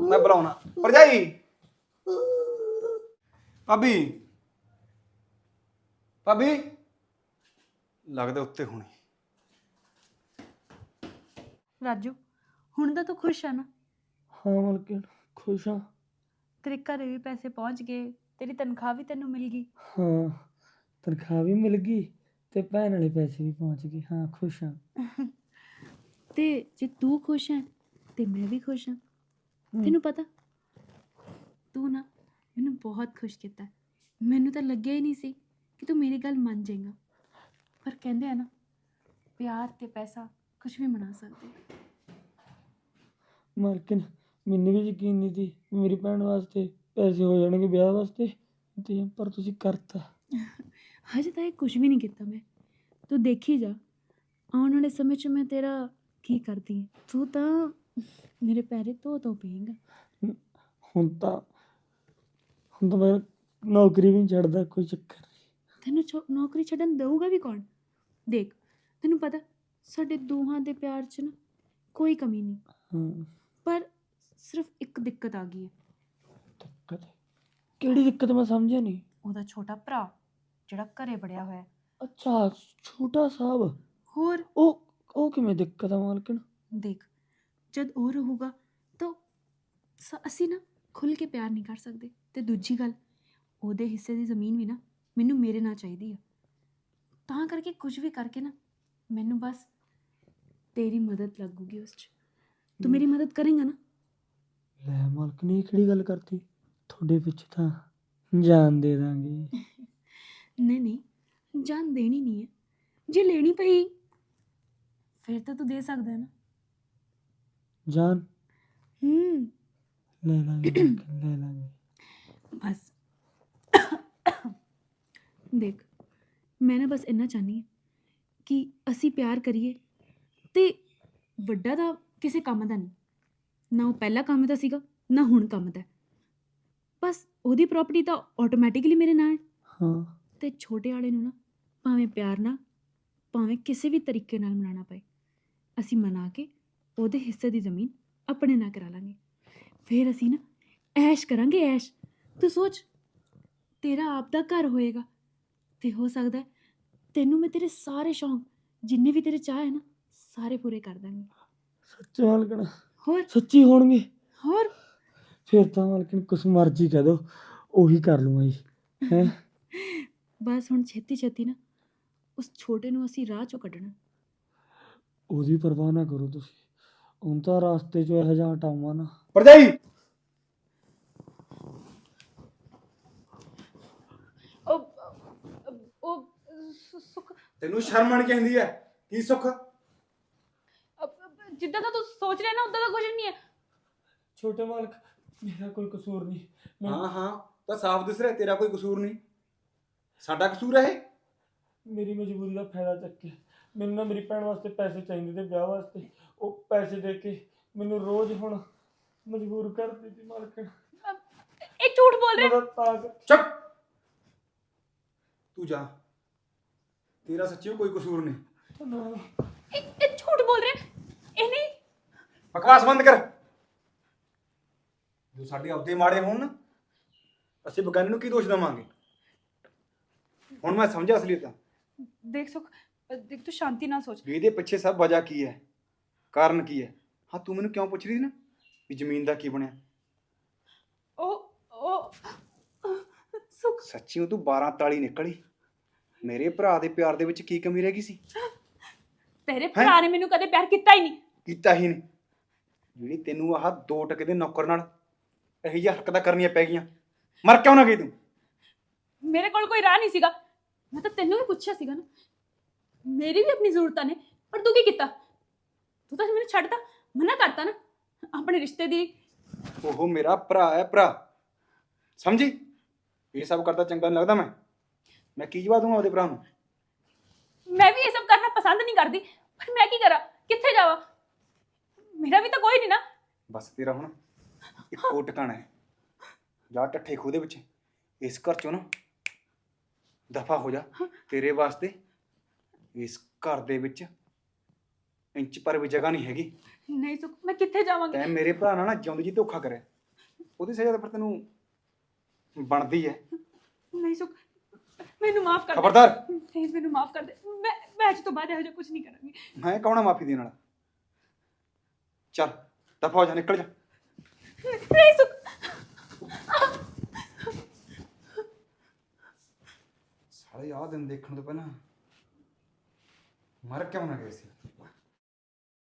ਮੈਂ ਬੁਲਾਉਣਾ। ਭਰਜਾਈ! ਭਾਬੀ! ਭਾਬੀ! ਲੱਗਦਾ ਉੱਤੇ ਹੋਣੀ। ਰਾਜੂ ਹੁਣ ਤਾਂ ਤੂੰ ਖੁਸ਼ ਆ ਨਾ? ਹਾਂ ਮਲਕਿਨ ਖੁਸ਼ ਹਾਂ ਤੇਰੇ ਘਰੇ ਵੀ ਪੈਸੇ ਪਹੁੰਚ ਗਏ ਤੇਰੀ ਤਨਖਾਹ ਵੀ ਤੈਨੂੰ ਮਿਲ ਗਈ। ਹਾਂ ਤਨਖਾਹ ਵੀ ਮਿਲ ਗਈ ਤੇ ਭੈਣ ਵਾਲੇ ਪੈਸੇ ਵੀ ਪਹੁੰਚ ਗਏ। ਹਾਂ ਖੁਸ਼ ਹਾਂ ਤੇ ਜੇ ਤੂੰ ਖੁਸ਼ ਹੈ ਤੇ ਮੈਂ ਵੀ ਖੁਸ਼ ਹਾਂ। ਤੈਨੂੰ ਪਤਾ ਤੂੰ ਨਾ ਮੈਨੂੰ ਬਹੁਤ ਖੁਸ਼ ਕੀਤਾ। ਮੈਨੂੰ ਤਾਂ ਲੱਗਿਆ ਹੀ ਨਹੀਂ ਸੀ ਕਿ ਤੂੰ ਮੇਰੀ ਗੱਲ ਮੰਨ ਜਾਏਗਾ। ਪਰ ਕਹਿੰਦੇ ਆ ਨਾ ਪਿਆਰ ਤੇ ਪੈਸਾ ਕੁਝ ਵੀ ਮਨਾ ਸਕਦੇ। ਮਾਲਕਿਨ ਮੈਨੂੰ ਵੀ ਯਕੀਨ ਨਹੀਂ ਸੀ ਵੀ ਮੇਰੀ ਭੈਣ ਵਾਸਤੇ ਪੈਸੇ ਹੋ ਜਾਣਗੇ ਵਿਆਹ ਵਾਸਤੇ। ਤੇ ਪਰ ਤੁਸੀਂ ਕਰਤਾ। ਹਜੇ ਤਾਂ ਇਹ ਕੁਝ ਵੀ ਨਹੀਂ ਕੀਤਾ ਮੈਂ। ਤੂੰ ਦੇਖੀ ਜਾ ਆਉਣ ਵਾਲੇ ਸਮੇਂ 'ਚ ਮੈਂ ਤੇਰਾ ਕੀ ਕਰਦੀ ਹਾਂ ਤੂੰ ਤਾਂ ਮੇਰੇ ਪੈਰੇ ਧੋ ਧੋ ਪਏਗਾ। ਹੁਣ ਤਾਂ ਹੁਣ ਤਾਂ ਮੈਂ ਨੌਕਰੀ ਵੀ ਨਹੀਂ ਛੱਡਦਾ ਕੋਈ ਚੱਕਰ ਨਹੀਂ ਤੈਨੂੰ ਛੋ- ਨੌਕਰੀ ਛੱਡਣ ਦਊਗਾ ਵੀ ਕੌਣ? ਦੇਖ ਤੈਨੂੰ ਪਤਾ ਸਾਡੇ ਦੋਹਾਂ ਦੇ ਪਿਆਰ 'ਚ ਨਾ ਕੋਈ ਕਮੀ ਨਹੀਂ। ਹਾਂ। ਪਰ ਸਿਰਫ ਇੱਕ ਦਿੱਕਤ ਆ ਗਈ ਹੈ। ਦਿੱਕਤ? ਕਿਹੜੀ ਦਿੱਕਤ ਮੈਂ ਸਮਝਿਆ ਨਹੀਂ। ਉਹਦਾ ਛੋਟਾ ਭਰਾ ਜਿਹੜਾ ਘਰੇ ਬੜਿਆ ਹੋਇਆ। ਹੈ। ਅੱਛਾ ਛੋਟਾ ਸਾਹਿਬ। ਹੋਰ? ਉਹ ਉਹ ਕਿਵੇਂ ਦਿੱਕਤ ਆ ਮਾਲਕਿਨ ਦੇਖ ਜਦ ਉਹ ਰਹੂਗਾ ਤਾਂ ਸ- ਅਸੀਂ ਨਾ ਖੁੱਲ ਕੇ ਪਿਆਰ ਨਹੀਂ ਕਰ ਸਕਦੇ। ਤੇ ਦੂਜੀ ਗੱਲ ਉਹਦੇ ਹਿੱਸੇ ਦੀ ਜ਼ਮੀਨ ਵੀ ਨਾ ਮੈਨੂੰ ਮੇਰੇ ਨਾਲ ਚਾਹੀਦੀ ਆ। ਤਾਂ ਕਰਕੇ ਕੁਝ ਵੀ ਕਰਕੇ ਨਾ ਮੈਨੂੰ ਬਸ ਤੇਰੀ ਮਦਦ ਲੱਗੂਗੀ ਉਸ 'ਚ। ਤੂੰ ਮੇਰੀ ਮਦਦ ਕਰੇਂਗਾ ਨਾ? ਲੈ ਮਾਲਕਿਨ ਇਹ ਕਿਹੜੀ ਗੱਲ ਕਰਤੀ? ਤੁਹਾਡੇ ਪਿੱਛੇ ਤਾਂ ਜਾਨ ਦੇ ਦਾਂਗੇ। ਨਹੀਂ ਨਹੀਂ ਜਾਨ ਦੇਣੀ ਨਹੀਂ ਹੈ। ਜੇ ਲੈਣੀ ਪਈ ਫਿਰ ਤਾਂ ਤੂੰ ਦੇ ਸਕਦਾ ਹੈ ਨਾ। ਜਾਨ? ਹੂੰ। ਲੈ ਲਾਂਗੇ ਲੈ ਲਾਂਗੇ ਬਸ ਦੇਖ ਮੈਂ ਨਾ ਬਸ ਇੰਨਾ ਚਾਹਨੀ ਹਾਂ ਕਿ ਅਸੀਂ ਪਿਆਰ ਕਰੀਏ ਤੇ ਵੱਡਾ ਤਾਂ ਕਿਸੇ ਕੰਮ ਦਾ ਨਹੀਂ। ਨਾ ਉਹ ਪਹਿਲਾ ਕੰਮ ਦਾ ਸੀਗਾ ਨਾ ਹੁਣ ਕੰਮ ਦਾ। ਹੈ। ਬਸ ਉਹਦੀ ਪ੍ਰਾਪਰਟੀ ਤਾਂ ਆਟੋਮੈਟਿਕਲੀ ਮੇਰੇ ਨਾਲ ਹੈ। ਹਾਂ। ਤੇ ਛੋਟੇ ਵਾਲੇ ਨੂੰ ਨਾ ਭਾਵੇਂ ਪਿਆਰ ਨਾਲ ਭਾਵੇਂ ਕਿਸੇ ਵੀ ਤਰੀਕੇ ਨਾਲ ਮਨਾਉਣਾ ਪਏ ਅਸੀਂ ਮਨਾ ਕੇ ਉਹਦੇ ਹਿੱਸੇ ਦੀ ਜ਼ਮੀਨ ਆਪਣੇ ਨਾਂ ਕਰਾ ਲਾਂਗੇ। ਫਿਰ ਅਸੀਂ ਨਾ ਐਸ਼ ਕਰਾਂਗੇ ਐਸ਼। ਤੂੰ ਸੋਚ ਤੇਰਾ ਆਪ ਦਾ ਘਰ ਹੋਏਗਾ ਤੇ ਹੋ ਸਕਦਾ ਹੈ ਤੈਨੂੰ ਮੈਂ ਤੇਰੇ ਸਾਰੇ ਸ਼ੌਂਕ ਜਿੰਨੇ ਵੀ ਤੇਰੇ ਚਾਹ ਹੈ ਨਾ ਸਾਰੇ ਪੂਰੇ ਕਰ ਦਾਂਗੀ। ਸੱਚ ਮਾਲਕਿਨ ਹੋਰ? ਸੱਚੀ ਹੋਣਗੇ? ਹੋਰ? ਫਿਰ ਤਾਂ ਮਾਲਕਿਨ ਕੁਛ ਮਰਜ਼ੀ ਕਹਿ ਦੋ ਉਹੀ ਕਰ ਲੂੰਗਾ ਜੀ ਹੈ? ਬਸ ਹੁਣ ਛੇਤੀ ਛੇਤੀ ਨਾ ਉਸ ਛੋਟੇ ਨੂੰ ਅਸੀਂ ਰਾਹ ਚੋਂ ਕੱਢਣਾ। ਉਹਦੀ ਪਰਵਾਹ ਨਾ ਕਰੋ ਤੁਸੀਂ ਹੁਣ ਤਾਂ ਰਾਸਤੇ 'ਚੋਂ ਇਹੋ ਜਿਹਾ ਹਟਾਵਾਂ ਨਾ। ਭਰਜਾਈ ਸੁੱਖ। ਤੈਨੂੰ ਸ਼ਰਮ ਆਣੀ ਚਾਹੀਦੀ ਹੈ ਕੀ ਸੁੱਖ? ਜਿੱਦਾਂ ਦਾ ਤੂੰ ਸੋਚ ਰਿਹਾ ਨਾ ਉਦਾਂ ਦਾ ਕੁਝ ਨਹੀਂ ਹੈ। ਛੋਟੇ ਮਾਲਕ ਮੇਰਾ ਕੋਈ ਕਸੂਰ ਨਹੀਂ। ਮੈਂ ਹਾਂ ਹਾਂ ਤਾਂ ਸਾਫ਼ ਦਿਸ ਰਿਹਾ ਤੇਰਾ ਕੋਈ ਕਸੂਰ ਨਹੀਂ। ਸਾਡਾ ਕਸੂਰ ਹੈ ਇਹ? ਮੇਰੀ ਮਜਬੂਰੀ ਦਾ ਫਾਇਦਾ ਚੱਕਿਆ ਮੈਨੂੰ ਨਾ ਮੇਰੀ ਭੈਣ ਵਾਸਤੇ ਪੈਸੇ ਚਾਹੀਦੇ ਤੇ ਵਿਆਹ ਵਾਸਤੇ। ਉਹ ਪੈਸੇ ਦੇ ਕੇ ਮੈਨੂੰ ਰੋਜ਼ ਹੁਣ ਮਜਬੂਰ ਕਰ ਦਿੱਤੀ ਮਾਲਕਣ ਇਹ ਝੂਠ ਬੋਲ ਰਿਹਾ? ਚੁੱਪ! ਤੂੰ ਜਾ। ਤੇਰਾ ਸੱਚੀ ਕੋਈ ਕਸੂਰ ਨਹੀਂ। ਇਹ ਇਹ ਝੂਠ ਬੋਲ ਰਿਹਾ। ਇਹ ਨਹੀਂ। ਬਕਵਾਸ ਬੰਦ ਕਰ। ਜੋ ਸਾਡੇ ਆਪਦੇ ਮਾੜੇ ਹੋਣ ਨਾ ਅਸੀਂ ਬਗਾਨੇ ਨੂੰ ਕੀ ਦੋਸ਼ ਦੇਵਾਂਗੇ? ਹੁਣ ਮੈਂ ਸਮਝਿਆ ਅਸਲੀਅਤ ਦੇਖ ਸੁਖ ਦੇਖ ਤੂੰ ਸ਼ਾਂਤੀ ਨਾਲ ਸੋਚ। ਵੀ ਇਹਦੇ ਪਿੱਛੇ ਸਭ ਵਜ੍ਹਾ ਕੀ ਹੈ? ਕਾਰਨ ਕੀ ਹੈ? ਹਾਂ ਤੂੰ ਮੈਨੂੰ ਕਿਉਂ ਪੁੱਛ ਰਹੀ ਸੀ ਨਾ? ਵੀ ਜ਼ਮੀਨ ਦਾ ਕੀ ਬਣਿਆ? ਉਹ ਉਹ ਸੁਖ। ਸੱਚੀ ਤੂੰ 12 ਤਾਲੀ ਨਿਕਲੀ। ਮੇਰੇ ਭਰਾ ਦੇ ਪਿਆਰ ਦੇ ਵਿੱਚ ਕੀ ਕਮੀ ਰਹਿ ਗਈ ਸੀ? ਤੇਰੇ ਭਰਾ ਨੇ ਮੈਨੂੰ ਕਦੇ ਪਿਆਰ ਕੀਤਾ ਹੀ ਨਹੀਂ। ਕੀਤਾ ਹੀ ਨਹੀਂ। ਜਿਹੜੀ ਤੈਨੂੰ ਆਹ ਦੋ ਟਕੇ ਦੇ ਨੌਕਰ ਨਾਲ ਇਹੋ ਜਿਹੀਆਂ ਹਰਕਤਾਂ ਕਰਨੀਆਂ ਪੈ ਗਈਆਂ। ਮਰ ਕਿਉਂ ਨਾ ਗਈ ਤੂੰ? ਮੇਰੇ ਕੋਲ ਕੋਈ ਰਾਹ ਨਹੀਂ ਸੀਗਾ। ਮੈਂ ਤਾਂ ਤੈਨੂੰ ਵੀ ਪੁੱਛਿਆ ਸੀਗਾ ਨਾ। ਮੇਰੀ ਵੀ ਆਪਣੀ ਜ਼ਰੂਰਤਾਂ ਨੇ ਪਰ ਤੂੰ ਕੀ ਕੀਤਾ? ਤੂੰ ਤਾਂ ਮੈਨੂੰ ਛੱਡਤਾ ਮਨਾ ਕਰਤਾ ਨਾ। ਆਪਣੇ ਰਿਸ਼ਤੇ ਦੀ ਉਹ ਮੇਰਾ ਭਰਾ ਹੈ ਭਰਾ। ਸਮਝੀ? ਇਹ ਸਭ ਕਰਦਾ ਚੰਗਾ ਨਹੀਂ ਲੱਗਦਾ ਮੈਂ। ਮੈਂ ਕੀ ਜਵਾਬ ਦੂੰਗਾ ਉਹਦੇ ਭਰਾ ਨੂੰ? ਮੈਂ ਵੀ ਇਹ ਸਭ ਕਰਨਾ ਪਸੰਦ ਨਹੀਂ ਕਰਦੀ ਪਰ ਮੈਂ ਕੀ ਕਰਾਂ? ਕਿੱਥੇ ਜਾਵਾਂ? ਮੇਰਾ ਵੀ ਤਾਂ ਕੋਈ ਨਹੀਂ ਨਾ। ਬਸ ਤੇਰਾ ਹੁਣ ਇੱਕੋ ਟਿਕਾਣਾ ਹੈ। ਜਾ ਟੱਠੇ ਖੂਹ ਦੇ ਵਿੱਚ ਇਸ ਘਰ ਚੋਂ ਨਾ ਦਫਾ ਹੋ ਜਾ ਤੇਰੇ ਵਾਸਤੇ। ਇਸ ਘਰ ਦੇ ਵਿੱਚ ਇੰਚ ਪਰ ਵੀ ਜਗ੍ਹਾ ਨਹੀਂ ਹੈਗੀ। ਨਹੀਂ ਸੁਖ ਮੈਂ ਕਿੱਥੇ ਜਾਵਾਂਗੀ? ਤੈਂ ਮੇਰੇ ਭਰਾ ਨਾਲ ਨਾ ਜਿਉਂਦੀ ਜੀ ਧੋਖਾ ਕਰਿਆ। ਉਹਦੀ ਸਜ਼ਾ ਤਾਂ ਫਿਰ ਤੈਨੂੰ ਬਣਦੀ ਹੈ। ਨਹੀਂ ਸੁਖ ਮੈਨੂੰ ਮਾਫ ਕਰ ਦੇ। ਖਬਰਦਾਰ। ਪਲੀਜ਼ ਮੈਨੂੰ ਮਾਫ ਕਰ ਦੇ। ਮੈਂ ਮੈਂ ਅੱਜ ਤੋਂ ਬਾਅਦ ਇਹੋ ਜਿਹਾ ਕੁਝ ਨਹੀਂ ਕਰਾਂਗੀ। ਮੈਂ ਕੌਣਾ ਮਾਫੀ ਦੇਣ ਵਾਲਾ? ਚੱਲ ਦਫਾ ਹੋ ਜਾ ਨਿਕਲ ਜਾ। ਸੁਖ ਸਾਲੇ ਆਹ ਦਿਨ ਦੇਖਣ ਤੋਂ ਪਹਿਲਾਂ ਮਰ ਕਿਉਂ ਨਾ ਗਏ ਸੀ?